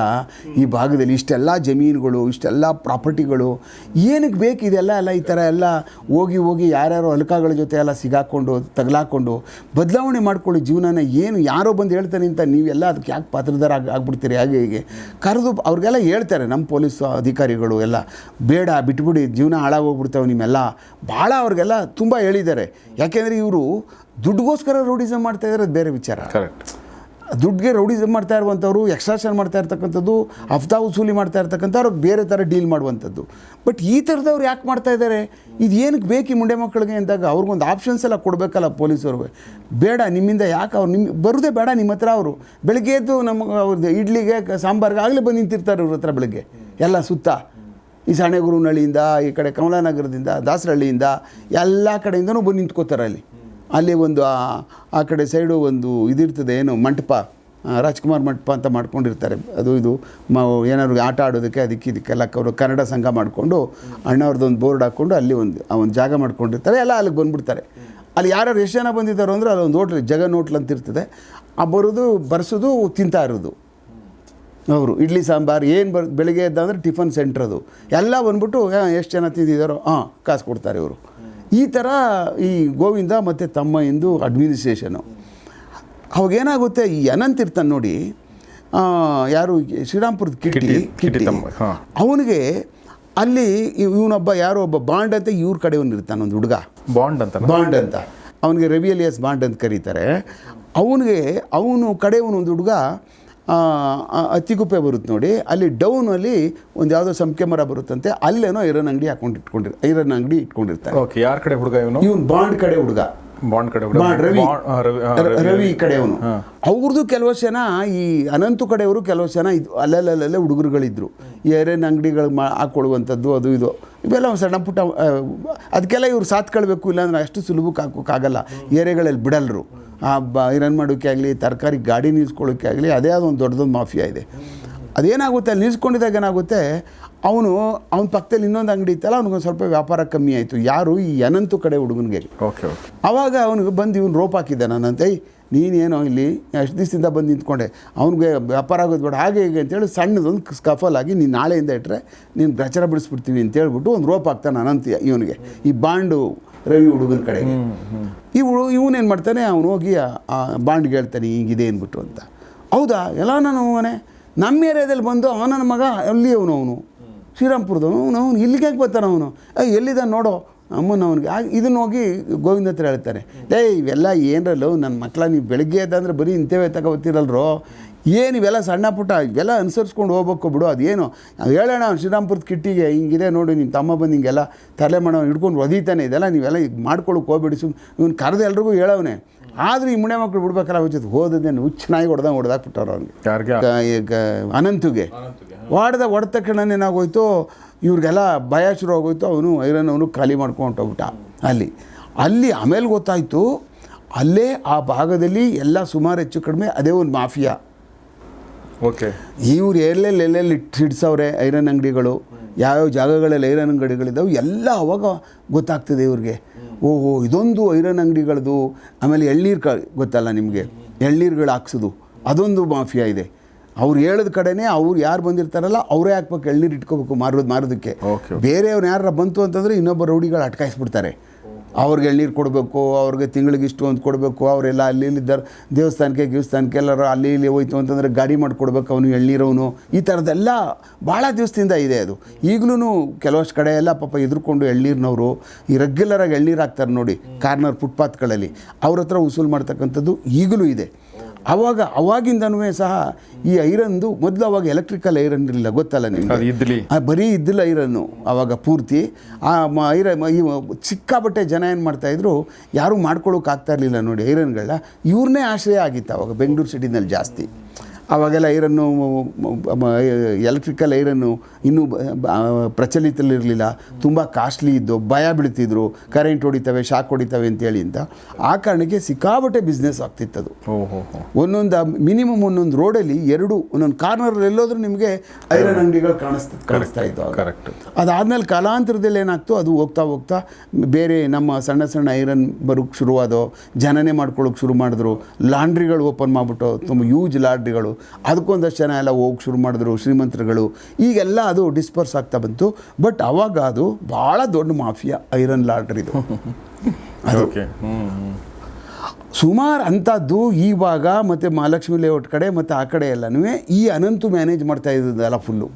ಈ ಭಾಗದಲ್ಲಿ ಇಷ್ಟೆಲ್ಲ ಜಮೀನುಗಳು, ಇಷ್ಟೆಲ್ಲ ಪ್ರಾಪರ್ಟಿಗಳು. ಏನಕ್ಕೆ ಬೇಕು ಇದೆಲ್ಲ ಎಲ್ಲ, ಈ ಥರ ಎಲ್ಲ? ಹೋಗಿ ಹೋಗಿ ಯಾರ್ಯಾರೋ ಅಲಕಾಗಳ ಜೊತೆ ಎಲ್ಲ ಸಿಗಾಕೊಂಡು, ತಗಲಾಕೊಂಡು, ಬದಲಾವಣೆ ಮಾಡ್ಕೊಳ್ಳಿ ಜೀವನನ ಏನು ಯಾರೋ ಬಂದು ಹೇಳ್ತಾನೆ ಅಂತ ನೀವೆಲ್ಲ ಅದಕ್ಕೆ ಯಾಕೆ ಪಾತ್ರದಾರ ಆಗಿ ಆಗ್ಬಿಡ್ತೀರಿ? ಹಾಗೆ ಹೀಗೆ. ಕರೆದು ಅವ್ರಿಗೆಲ್ಲ ಹೇಳ್ತಾರೆ, ನಮ್ಮ ಪೊಲೀಸ್ ಅಧಿಕಾರಿಗಳು ಎಲ್ಲ ಬೇಡ, ಬಿಟ್ಬಿಡಿ, ಜೀವನ ಹಾಳಾಗೋಗ್ಬಿಡ್ತಾವೆ ನಿಮ್ಮೆಲ್ಲ. ಭಾಳ ಅವ್ರಿಗೆಲ್ಲ ತುಂಬ ಹೇಳಿದ್ದಾರೆ. ಯಾಕೆಂದರೆ ಇವರು ದುಡ್ಡುಗೋಸ್ಕರ ರೂಢಿಸಮ್ ಮಾಡ್ತಾ ಇದ್ದಾರೆ ಅದು ಬೇರೆ ವಿಚಾರ. ಕರೆಕ್ಟ್ ದುಡ್ಡಿಗೆ ರೌಡಿಸಮ್ ಮಾಡ್ತಾ ಇರುವಂಥವ್ರು ಎಕ್ಸ್ಟ್ರಾಕ್ಷನ್ ಮಾಡ್ತಾ ಇರ್ತಕ್ಕಂಥದ್ದು ಹಫ್ತಾ ವಸೂಲಿ ಮಾಡ್ತಾ ಇರ್ತಕ್ಕಂಥವ್ರು, ಬೇರೆ ಥರ ಡೀಲ್ ಮಾಡುವಂಥದ್ದು. ಬಟ್ ಈ ಥರದವ್ರು ಯಾಕೆ ಮಾಡ್ತಾ ಇದ್ದಾರೆ ಇದು ಏನಕ್ಕೆ ಬೇಕು ಮುಂಡೆ ಮಕ್ಕಳಿಗೆ ಅಂದಾಗ ಅವ್ರಿಗೊಂದು ಆಪ್ಷನ್ಸ್ ಎಲ್ಲ ಕೊಡಬೇಕಲ್ಲ ಪೊಲೀಸವ್ರಿಗೆ ಬೇಡ, ನಿಮ್ಮಿಂದ ಯಾಕೆ ಅವ್ರು ನಿಮ್ಮ ಬರೋದೇ ಬೇಡ ನಿಮ್ಮ ಹತ್ರ ಅವರು. ಬೆಳಗ್ಗೆ ಎದ್ದು ನಮಗೆ ಅವ್ರದ್ದು ಇಡ್ಲಿಗೆ ಸಾಂಬಾರ್ಗೆ ಆಗಲೇ ಬಂದು ನಿಂತಿರ್ತಾರೆ ಇವ್ರ ಹತ್ರ ಬೆಳಗ್ಗೆ. ಎಲ್ಲ ಸುತ್ತ. ಈ ಸಾಣೆಗುರುನಹಳ್ಳಿಯಿಂದ ಈ ಕಡೆ ಕಮಲಾನಗರದಿಂದ ದಾಸರಹಳ್ಳಿಯಿಂದ ಎಲ್ಲ ಕಡೆಯಿಂದನೂ ಬಂದು ನಿಂತ್ಕೋತಾರೆ ಅಲ್ಲಿ. ಅಲ್ಲಿ ಒಂದು ಆ- ಕಡೆ ಸೈಡು ಒಂದು ಇದಿರ್ತದೆ, ಏನು ಮಂಟಪ ರಾಜ್ಕುಮಾರ್ ಮಂಟಪ ಅಂತ ಮಾಡ್ಕೊಂಡಿರ್ತಾರೆ. ಅದು ಇದು, ಮ, ಏನಾದ್ರು ಆಟ ಆಡೋದಕ್ಕೆ ಅದಕ್ಕೆ ಇದಕ್ಕೆಲ್ಲ ಅವರು ಕನ್ನಡ ಸಂಘ ಮಾಡಿಕೊಂಡು ಅಣ್ಣವ್ರದ್ದು ಒಂದು ಬೋರ್ಡ್ ಹಾಕ್ಕೊಂಡು ಅಲ್ಲಿ ಒಂದು, ಆ ಒಂದು ಜಾಗ ಮಾಡ್ಕೊಂಡಿರ್ತಾರೆ. ಎಲ್ಲ ಅಲ್ಲಿಗೆ ಬಂದ್ಬಿಡ್ತಾರೆ. ಅಲ್ಲಿ ಯಾರ್ಯಾರು ಎಷ್ಟು ಜನ ಬಂದಿದ್ದಾರೋ ಅಂದರೆ ಅಲ್ಲೊಂದು ಹೋಟ್ಲ್, ಜಗನ್ ಹೋಟ್ಲ್ ಅಂತ ಇರ್ತದೆ. ಆ ಬರೋದು, ಬರ್ಸೋದು, ತಿಂತಾ ಇರೋದು. ಅವರು ಇಡ್ಲಿ ಸಾಂಬಾರು, ಏನು ಬರ್, ಬೆಳಿಗ್ಗೆ ಎದ್ದ ಅಂದರೆ ಟಿಫನ್ ಸೆಂಟ್ರ್ ಅದು. ಎಲ್ಲ ಬಂದ್ಬಿಟ್ಟು ಎಷ್ಟು ಜನ ತಿಂದಿದ್ದಾರೋ, ಹಾಂ, ಕಾಸು ಕೊಡ್ತಾರೆ ಇವರು. ಈ ಥರ ಈ ಗೋವಿಂದ ಮತ್ತು ತಮ್ಮ ಎಂದು ಅಡ್ಮಿನಿಸ್ಟ್ರೇಷನು ಅವಾಗೇನಾಗುತ್ತೆ ಈ ಅನಂತ್ ಇರ್ತಾನೆ ನೋಡಿ ಯಾರು ಶ್ರೀರಾಮ್ಪುರದ ಕಿಟ್ಟಿ ಕಿಟ್ಟಿ- ಅವನಿಗೆ ಅಲ್ಲಿ ಇವನೊಬ್ಬ ಯಾರೋ ಒಬ್ಬ ಬಾಂಡ್ ಅಂತ ಇವ್ರ ಕಡೆ ಒಂದು ಇರ್ತಾನೆ ಒಂದು ಹುಡುಗ. ಬಾಂಡ್ ಅಂತ? ಬಾಂಡ್ ಅಂತ. ಅವನಿಗೆ ರವಿ ಅಲಿಯಸ್ ಬಾಂಡ್ ಅಂತ ಕರೀತಾರೆ. ಅವನಿಗೆ ಅವನು ಕಡೆ ಒಂದು ಹುಡುಗ ಅತ್ತಿಗುಪ್ಪೆ ಬರುತ್ತೆ ನೋಡಿ. ಅಲ್ಲಿ ಡೌನಲ್ಲಿ ಒಂದು ಯಾವುದೋ ಸಂಖ್ಯೆ ಮರ ಬರುತ್ತಂತೆ. ಅಲ್ಲೇನೋ ಐರನ್ ಅಂಗಡಿ ಹಾಕೊಂಡು ಇಟ್ಕೊಂಡಿರ್ ಐರನ್ ಅಂಗಡಿ ಇಟ್ಕೊಂಡಿರ್ತಾರೆ. ಓಕೆ ಯಾರ ಕಡೆ ಹುಡುಗ ಇವನು? ಇವನು ಬಾಂಡ್ ಕಡೆ ಹುಡುಗ. ಬಾಂಡ್ ಕಡೆ ರವಿ. ಕಡೆಯವನು. ಅವ್ರದ್ದು ಕೆಲವು ಜನ ಈ ಅನಂತು ಕಡೆಯವರು ಕೆಲವು ಜನ ಇದು ಅಲ್ಲಲ್ಲಲ್ಲೇ ಹುಡುಗರುಗಳಿದ್ರು. ಏರೇನು ಅಂಗಡಿಗಳು ಮಾ ಹಾಕ್ಕೊಳ್ಳುವಂಥದ್ದು ಅದು ಇದು. ಇವೆಲ್ಲ ಒಂದು ಸಣ್ಣ ಪುಟ್ಟ ಅದಕ್ಕೆಲ್ಲ ಇವ್ರು ಸಾತ್ಕೊಳ್ಬೇಕು ಇಲ್ಲಾಂದ್ರೆ ಅಷ್ಟು ಸುಲಭಕ್ಕೆ ಹಾಕೋಕ್ಕಾಗಲ್ಲ. ಏರಿಯಾಗಳಲ್ಲಿ ಬಿಡಲ್ರು. ಆ ಬ ಇರನ್ ಮಾಡೋಕ್ಕೆ ಆಗಲಿ ತರಕಾರಿ ಗಾಡಿ ನಿಲ್ಸ್ಕೊಳ್ಳೋಕ್ಕೆ ಆಗಲಿ ಅದೇ ಒಂದು ದೊಡ್ಡದೊಂದು ಮಾಫಿಯಾ ಇದೆ. ಅದೇನಾಗುತ್ತೆ ಅಲ್ಲಿ ನಿಲ್ಸ್ಕೊಂಡಿದ್ದಾಗ ಏನಾಗುತ್ತೆ ಅವನು ಅವನ ಪಕ್ಕದಲ್ಲಿ ಇನ್ನೊಂದು ಅಂಗಡಿ ಇತ್ತಲ್ಲ ಅವ್ನಿಗೊಂದು ಸ್ವಲ್ಪ ವ್ಯಾಪಾರ ಕಮ್ಮಿ ಆಯಿತು. ಯಾರು? ಈ ಅನಂತು ಕಡೆ ಹುಡುಗನಿಗೆ. Okay okay. ಆವಾಗ ಅವನಿಗೆ ಬಂದು ಇವನು ರೋಪ್ ಹಾಕಿದ್ದೆ ನಾನಂತೆ ನೀನೇನೋ ಇಲ್ಲಿ ಎಷ್ಟು ದಿವಸದಿಂದ ಬಂದು ನಿಂತ್ಕೊಂಡೆ. ಅವ್ನಿಗೆ ವ್ಯಾಪಾರ ಆಗೋದು ಬೇಡ ಹಾಗೆ ಹೀಗೆ ಅಂತೇಳಿ ಸಣ್ಣದೊಂದು ಸ್ಕಫಲ್ ಆಗಿ ನೀನು ನಾಳೆಯಿಂದ ಇಟ್ಟರೆ ನೀನು ಪ್ರಚಾರ ಬಿಡಿಸ್ಬಿಡ್ತೀವಿ ಅಂತ ಹೇಳ್ಬಿಟ್ಟು ಒಂದು ರೋಪ್ ಹಾಕ್ತಾನೆ ಅನಂತ ಇವನಿಗೆ ಈ ಬಾಂಡು ರವಿ ಹುಡುಗನ ಕಡೆಗೆ ಇವಳು ಇವನೇನು ಮಾಡ್ತಾನೆ ಅವನು ಹೋಗಿ ಆ- ಆ ಬಾಂಡ್ಗೆ ಹೇಳ್ತಾನೆ ಹೀಗಿದೆ ಅಂದ್ಬಿಟ್ಟು ಅಂತ. ಹೌದಾ? ಎಲ್ಲ ನಾನು ಅವನೇ ನಮ್ಮ ಏರಿಯಾದಲ್ಲಿ ಬಂದು ಅವನ ಮಗ ಅಲ್ಲಿ ಅವನು. ಅವನು ಶ್ರೀರಾಮ್ಪುರದವನು ಅವನು ಅವನು ಇಲ್ಲಿಗೆ ಯಾಕೆ ಬರ್ತಾನೆ ಅವನು? ಎಲ್ಲಿದ ನೋಡೋ. ಅಮ್ಮನ ಅವನಿಗೆ ಇದನ್ನ ಹೋಗಿ ಗೋವಿಂದ ಹತ್ರ ಹೇಳ್ತಾರೆ ಏಯ್, ಇವೆಲ್ಲ ಏನರಲ್ಲೋ, ನನ್ನ ಮಕ್ಕಳ ನೀವು ಬೆಳಗ್ಗೆ ಎದ್ದಂದ್ರೆ ಬರೀ ಇಂಥವೇ ತಗೊತೀರಲ್ರೋ ಏನು ಇವೆಲ್ಲ ಸಣ್ಣ ಪುಟ್ಟ, ಇವೆಲ್ಲ ಅನುಸರಿಸ್ಕೊಂಡು ಹೋಗ್ಬೇಕು ಬಿಡು, ಅದೇನು? ಹೇಳೋಣ, ಶ್ರೀರಾಮ್ಪುರದ ಕಿಟ್ಟಿಗೆ ಹಿಂಗಿದೆ ನೋಡಿ ನಿಮ್ಮ ತಮ್ಮ ಬಂದು ಹಿಂಗೆಲ್ಲ ತಲೆ ಮಾಡೋನು ಹಿಡ್ಕೊಂಡು ಒದೀತಾನೆ. ಇದೆಲ್ಲ ನೀವೆಲ್ಲ ಈಗ ಮಾಡ್ಕೊಳಕ್ಕೆ ಹೋಗ್ಬಿಡಿಸು ಸುಮ್. ಇವ್ನು ಕರೆದು ಎಲ್ರಿಗೂ ಹೇಳವನೆ. ಆದ್ರೆ ಈ ಮುಂಡೆ ಮಕ್ಕಳು ಬಿಡ್ಬೇಕಲ್ಲ ಹೋಗ್ತದೆ ಹೋದದ್ದೇನು ಹುಚ್ಚನಾಗಿ ಹೊಡೆದಂಗೆ ಹೊಡೆದಾಕ್ಬಿಟ್ಟವ್ರು ಅವ್ನಿಗೆ ಅನಂತುಗೆ. ಹೊಡೆದ ಹೊಡೆದ ತಕ್ಷಣ ಏನಾಗೋಯ್ತು ಇವ್ರಿಗೆಲ್ಲ ಭಯ ಶುರು ಆಗೋಯ್ತು ಅವನು ಐರನ್ ಅವನು ಖಾಲಿ ಮಾಡ್ಕೊಂಡು ಅಲ್ಲಿ. ಅಲ್ಲಿ ಆಮೇಲೆ ಗೊತ್ತಾಯಿತು ಅಲ್ಲೇ ಆ ಭಾಗದಲ್ಲಿ ಎಲ್ಲ ಸುಮಾರು ಹೆಚ್ಚು ಕಡಿಮೆ ಅದೇ ಒಂದು ಮಾಫಿಯಾ. ಓಕೆ. ಇವ್ರು ಎಲ್ಲೆಲ್ಲಿ ಎಲ್ಲೆಲ್ಲಿ ಇಟ್ಟು ಹಿಡ್ಸವ್ರೆ ಐರನ್ ಅಂಗಡಿಗಳು. ಯಾವ್ಯಾವ ಜಾಗಗಳಲ್ಲಿ ಐರನ್ ಅಂಗಡಿಗಳಿದ್ದಾವೆ ಎಲ್ಲ ಅವಾಗ ಗೊತ್ತಾಗ್ತದೆ ಇವ್ರಿಗೆ. ಓಹೋ ಇದೊಂದು ಐರನ್ ಅಂಗಡಿಗಳದು ಆಮೇಲೆ ಎಳ್ನೀರು ಕ ಗೊತ್ತಲ್ಲ ನಿಮಗೆ? ಎಳ್ನೀರುಗಳು ಹಾಕ್ಸೋದು. ಅದೊಂದು ಮಾಫಿಯಾ ಇದೆ. ಅವ್ರು ಹೇಳಿದ ಕಡೆನೇ ಅವ್ರು ಯಾರು ಬಂದಿರ್ತಾರಲ್ಲ ಅವರೇ ಹಾಕ್ಬೇಕು ಎಳ್ನೀರು ಇಟ್ಕೋಬೇಕು ಮಾರೋದು ಮಾರೋದಕ್ಕೆ. ಬೇರೆಯವ್ರು ಯಾರು ಬಂತು ಅಂತಂದರೆ ಇನ್ನೊಬ್ಬ ರೌಡಿಗಳು ಅಟ್ಕಾಯಿಸ್ಬಿಡ್ತಾರೆ. ಅವ್ರಿಗೆ ಎಳ್ನೀರು ಕೊಡಬೇಕು, ಅವ್ರಿಗೆ ತಿಂಗಳಿಗೆ ಇಷ್ಟು ಅಂತ ಕೊಡಬೇಕು, ಅವರೆಲ್ಲ ಅಲ್ಲಿ ಇಲ್ಲಿದ್ದಾರೆ ದೇವಸ್ಥಾನಕ್ಕೆ ದೇವಸ್ಥಾನಕ್ಕೆ ಎಲ್ಲರೂ ಅಲ್ಲಿ ಇಲ್ಲಿ ಹೋಯ್ತು ಅಂತಂದರೆ ಗಾಡಿ ಮಾಡಿಕೊಡ್ಬೇಕು ಅವನು ಎಳ್ನೀರವನು ಈ ಥರದ್ದೆಲ್ಲ ಭಾಳ ದಿವಸದಿಂದ ಇದೆ ಅದು. ಈಗಲೂ ಕೆಲವಷ್ಟು ಕಡೆ ಎಲ್ಲ ಪಾಪ ಎದುರುಕೊಂಡು ಎಳ್ನೀರಿನವರು ಈ ರೆಗ್ಯುಲರಾಗಿ ಎಳ್ನೀರು ಹಾಕ್ತಾರೆ ನೋಡಿ, ಕಾರ್ನರ್ ಫುಟ್ಪಾತ್ಗಳಲ್ಲಿ. ಅವ್ರ ಹತ್ರ ವಸೂಲು ಮಾಡ್ತಕ್ಕಂಥದ್ದು ಈಗಲೂ ಇದೆ. ಅವಾಗ ಅವಾಗಿಂದನೂ ಸಹ ಈ ಐರನ್ದು ಮೊದಲು ಅವಾಗ ಎಲೆಕ್ಟ್ರಿಕಲ್ ಐರನ್ ಇರಲಿಲ್ಲ ಗೊತ್ತಲ್ಲ ನಿಮಗೆ? ಬರೀ ಇದ್ದಿಲ್ಲ ಐರನ್ನು ಆವಾಗ ಪೂರ್ತಿ. ಆ ಮ- ಐರನ್ ಈ ಸಿಕ್ಕಾಬಟ್ಟೆ ಜನ ಏನು ಮಾಡ್ತಾಯಿದ್ರು ಯಾರೂ ಮಾಡ್ಕೊಳ್ಳೋಕ್ಕಾಗ್ತಾ ಇರಲಿಲ್ಲ ನೋಡಿ ಐರನ್ಗಳನ್ನ ಇವ್ರನ್ನೇ ಆಶ್ರಯ ಆಗಿತ್ತು ಅವಾಗ ಬೆಂಗಳೂರು ಸಿಟಿನಲ್ಲಿ ಜಾಸ್ತಿ. ಅವಾಗೆಲ್ಲ ಐರನ್ನು ಎಲೆಕ್ಟ್ರಿಕಲ್ ಐರನ್ನು ಇನ್ನೂ ಪ್ರಚಲಿತಲ್ಲಿರಲಿಲ್ಲ ತುಂಬ ಕಾಸ್ಟ್ಲಿ ಇದ್ದು ಭಯ ಬೀಳ್ತಿದ್ರು. ಕರೆಂಟ್ ಹೊಡಿತವೆ ಶಾಕ್ ಹೊಡಿತವೆ ಅಂತೇಳಿ ಅಂತ. ಆ ಕಾರಣಕ್ಕೆ ಸಿಕ್ಕಾಬಟ್ಟೆ ಬಿಸ್ನೆಸ್ ಆಗ್ತಿತ್ತದು. ಒಂದೊಂದು ಮಿನಿಮಮ್ ಒಂದೊಂದು ರೋಡಲ್ಲಿ ಎರಡು ಒಂದೊಂದು ಕಾರ್ನರ್ ಎಲ್ಲೋದ್ರೂ ನಿಮಗೆ ಐರನ್ ಅಂಗಡಿಗಳು ಕಾಣಿಸ್ತಾ ಕಾಣಿಸ್ತಾ ಇತ್ತು ಕರೆಕ್ಟ್ ಅದಾದಮೇಲೆ ಕಾಲಾಂತರದಲ್ಲಿ ಏನಾಗ್ತು ಅದು ಹೋಗ್ತಾ ಹೋಗ್ತಾ ಬೇರೆ ನಮ್ಮ ಸಣ್ಣ ಸಣ್ಣ ಐರನ್ ಬರೋಕ್ಕೆ ಶುರುವಾದೋ ಜನನೇ ಮಾಡ್ಕೊಳ್ಳೋಕೆ ಶುರು ಮಾಡಿದ್ರು. ಲಾಂಡ್ರಿಗಳು ಓಪನ್ ಮಾಡಿಬಿಟ್ಟು ತುಂಬ ಯೂಜ್ ಲಾಂಡ್ರಿಗಳು. ಅದಕ್ಕೊಂದಷ್ಟು ಜನ ಎಲ್ಲ ಹೋಗಿ ಶುರು ಮಾಡಿದ್ರು ಶ್ರೀಮಂತರುಗಳು. ಈಗೆಲ್ಲ ಅದು ಡಿಸ್ಪರ್ಸ್ ಆಗ್ತಾ ಬಂತು. ಬಟ್ ಅವಾಗ ಅದು ಭಾಳ ದೊಡ್ಡ ಮಾಫಿಯಾ ಐರನ್ ಲಾರ್ಡರ್ ಇದು. ಓಕೆ. ಹ್ಞೂ ಹ್ಞೂ ಸುಮಾರು ಅಂಥದ್ದು ಈವಾಗ ಮತ್ತು ಮಹಾಲಕ್ಷ್ಮಿ ಲೇಔಟ್ ಕಡೆ ಮತ್ತು ಆ ಕಡೆ ಎಲ್ಲನೂ ಈ ಅನಂತು ಮ್ಯಾನೇಜ್ ಮಾಡ್ತಾ ಇದ್ದದಲ್ಲ ಫುಲ್ಲು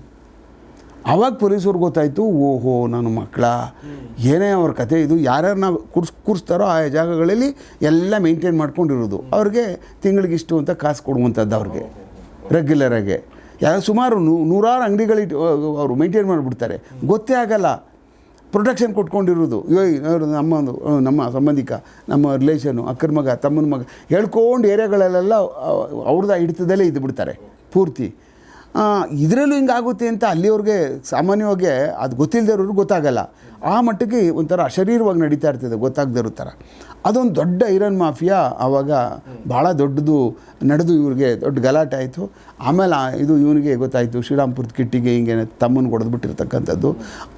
ಅವಾಗ ಪೊಲೀಸವ್ರಿಗೆ ಗೊತ್ತಾಯಿತು ಓಹೋ ನನ್ನ ಮಕ್ಕಳ. ಏನೇ ಅವ್ರ ಕತೆ ಇದು ಯಾರ್ಯಾರು ನಾವು ಕುರ್ಸ್ ಕೂರಿಸ್ತಾರೋ ಆ ಜಾಗಗಳಲ್ಲಿ ಎಲ್ಲ ಮೇಂಟೈನ್ ಮಾಡ್ಕೊಂಡಿರೋದು. ಅವ್ರಿಗೆ ತಿಂಗಳಿಗಿಷ್ಟು ಅಂತ ಕಾಸು ಕೊಡುವಂಥದ್ದು ಅವ್ರಿಗೆ. ರೆಗ್ಯುಲರಾಗಿ ಯಾ ಸುಮಾರು ನೂ- ನೂರಾರು ಅಂಗಡಿಗಳಿಟ್ಟು ಅವರು ಮೇಂಟೈನ್ ಮಾಡಿಬಿಡ್ತಾರೆ. ಗೊತ್ತೇ ಆಗಲ್ಲ. ಪ್ರೊಟೆಕ್ಷನ್ ಕೊಟ್ಕೊಂಡಿರೋದು. ಇವಾಗ ನಮ್ಮ ನಮ್ಮ ಸಂಬಂಧಿಕ, ನಮ್ಮ ರಿಲೇಷನು ಅಕ್ಕನ ಮಗ, ತಮ್ಮನ ಮಗ, ಹೇಳ್ಕೊಂಡು ಏರಿಯಾಗಳಲ್ಲೆಲ್ಲ ಅವ್ರದ್ದು ಹಿಡಿತದಲ್ಲೇ ಇದ್ದು ಬಿಡ್ತಾರೆ ಪೂರ್ತಿ. ಇದರಲ್ಲೂ ಹಿಂಗಾಗುತ್ತೆ ಅಂತ ಅಲ್ಲಿಯವ್ರಿಗೆ ಸಾಮಾನ್ಯವಾಗಿ ಅದು ಗೊತ್ತಿಲ್ಲದವ್ರಿಗೆ ಗೊತ್ತಾಗಲ್ಲ. ಆ ಮಟ್ಟಿಗೆ ಒಂಥರ ಅಶರೀರವಾಗಿ ನಡೀತಾ ಇರ್ತದೆ ಗೊತ್ತಾಗದೇ ಇರೋ ಥರ. ಅದೊಂದು ದೊಡ್ಡ ಐರನ್ ಮಾಫಿಯಾ ಆವಾಗ ಭಾಳ ದೊಡ್ಡದು, ನಡೆದು ಇವ್ರಿಗೆ ದೊಡ್ಡ ಗಲಾಟೆ ಆಯಿತು. ಆಮೇಲೆ ಇದು ಇವನಿಗೆ ಗೊತ್ತಾಯಿತು, ಶ್ರೀರಾಮ್ಪುರದ ಕಿಟ್ಟಿಗೆ ಹಿಂಗೆ ತಮ್ಮನ ಹೊಡೆದ್ಬಿಟ್ಟಿರ್ತಕ್ಕಂಥದ್ದು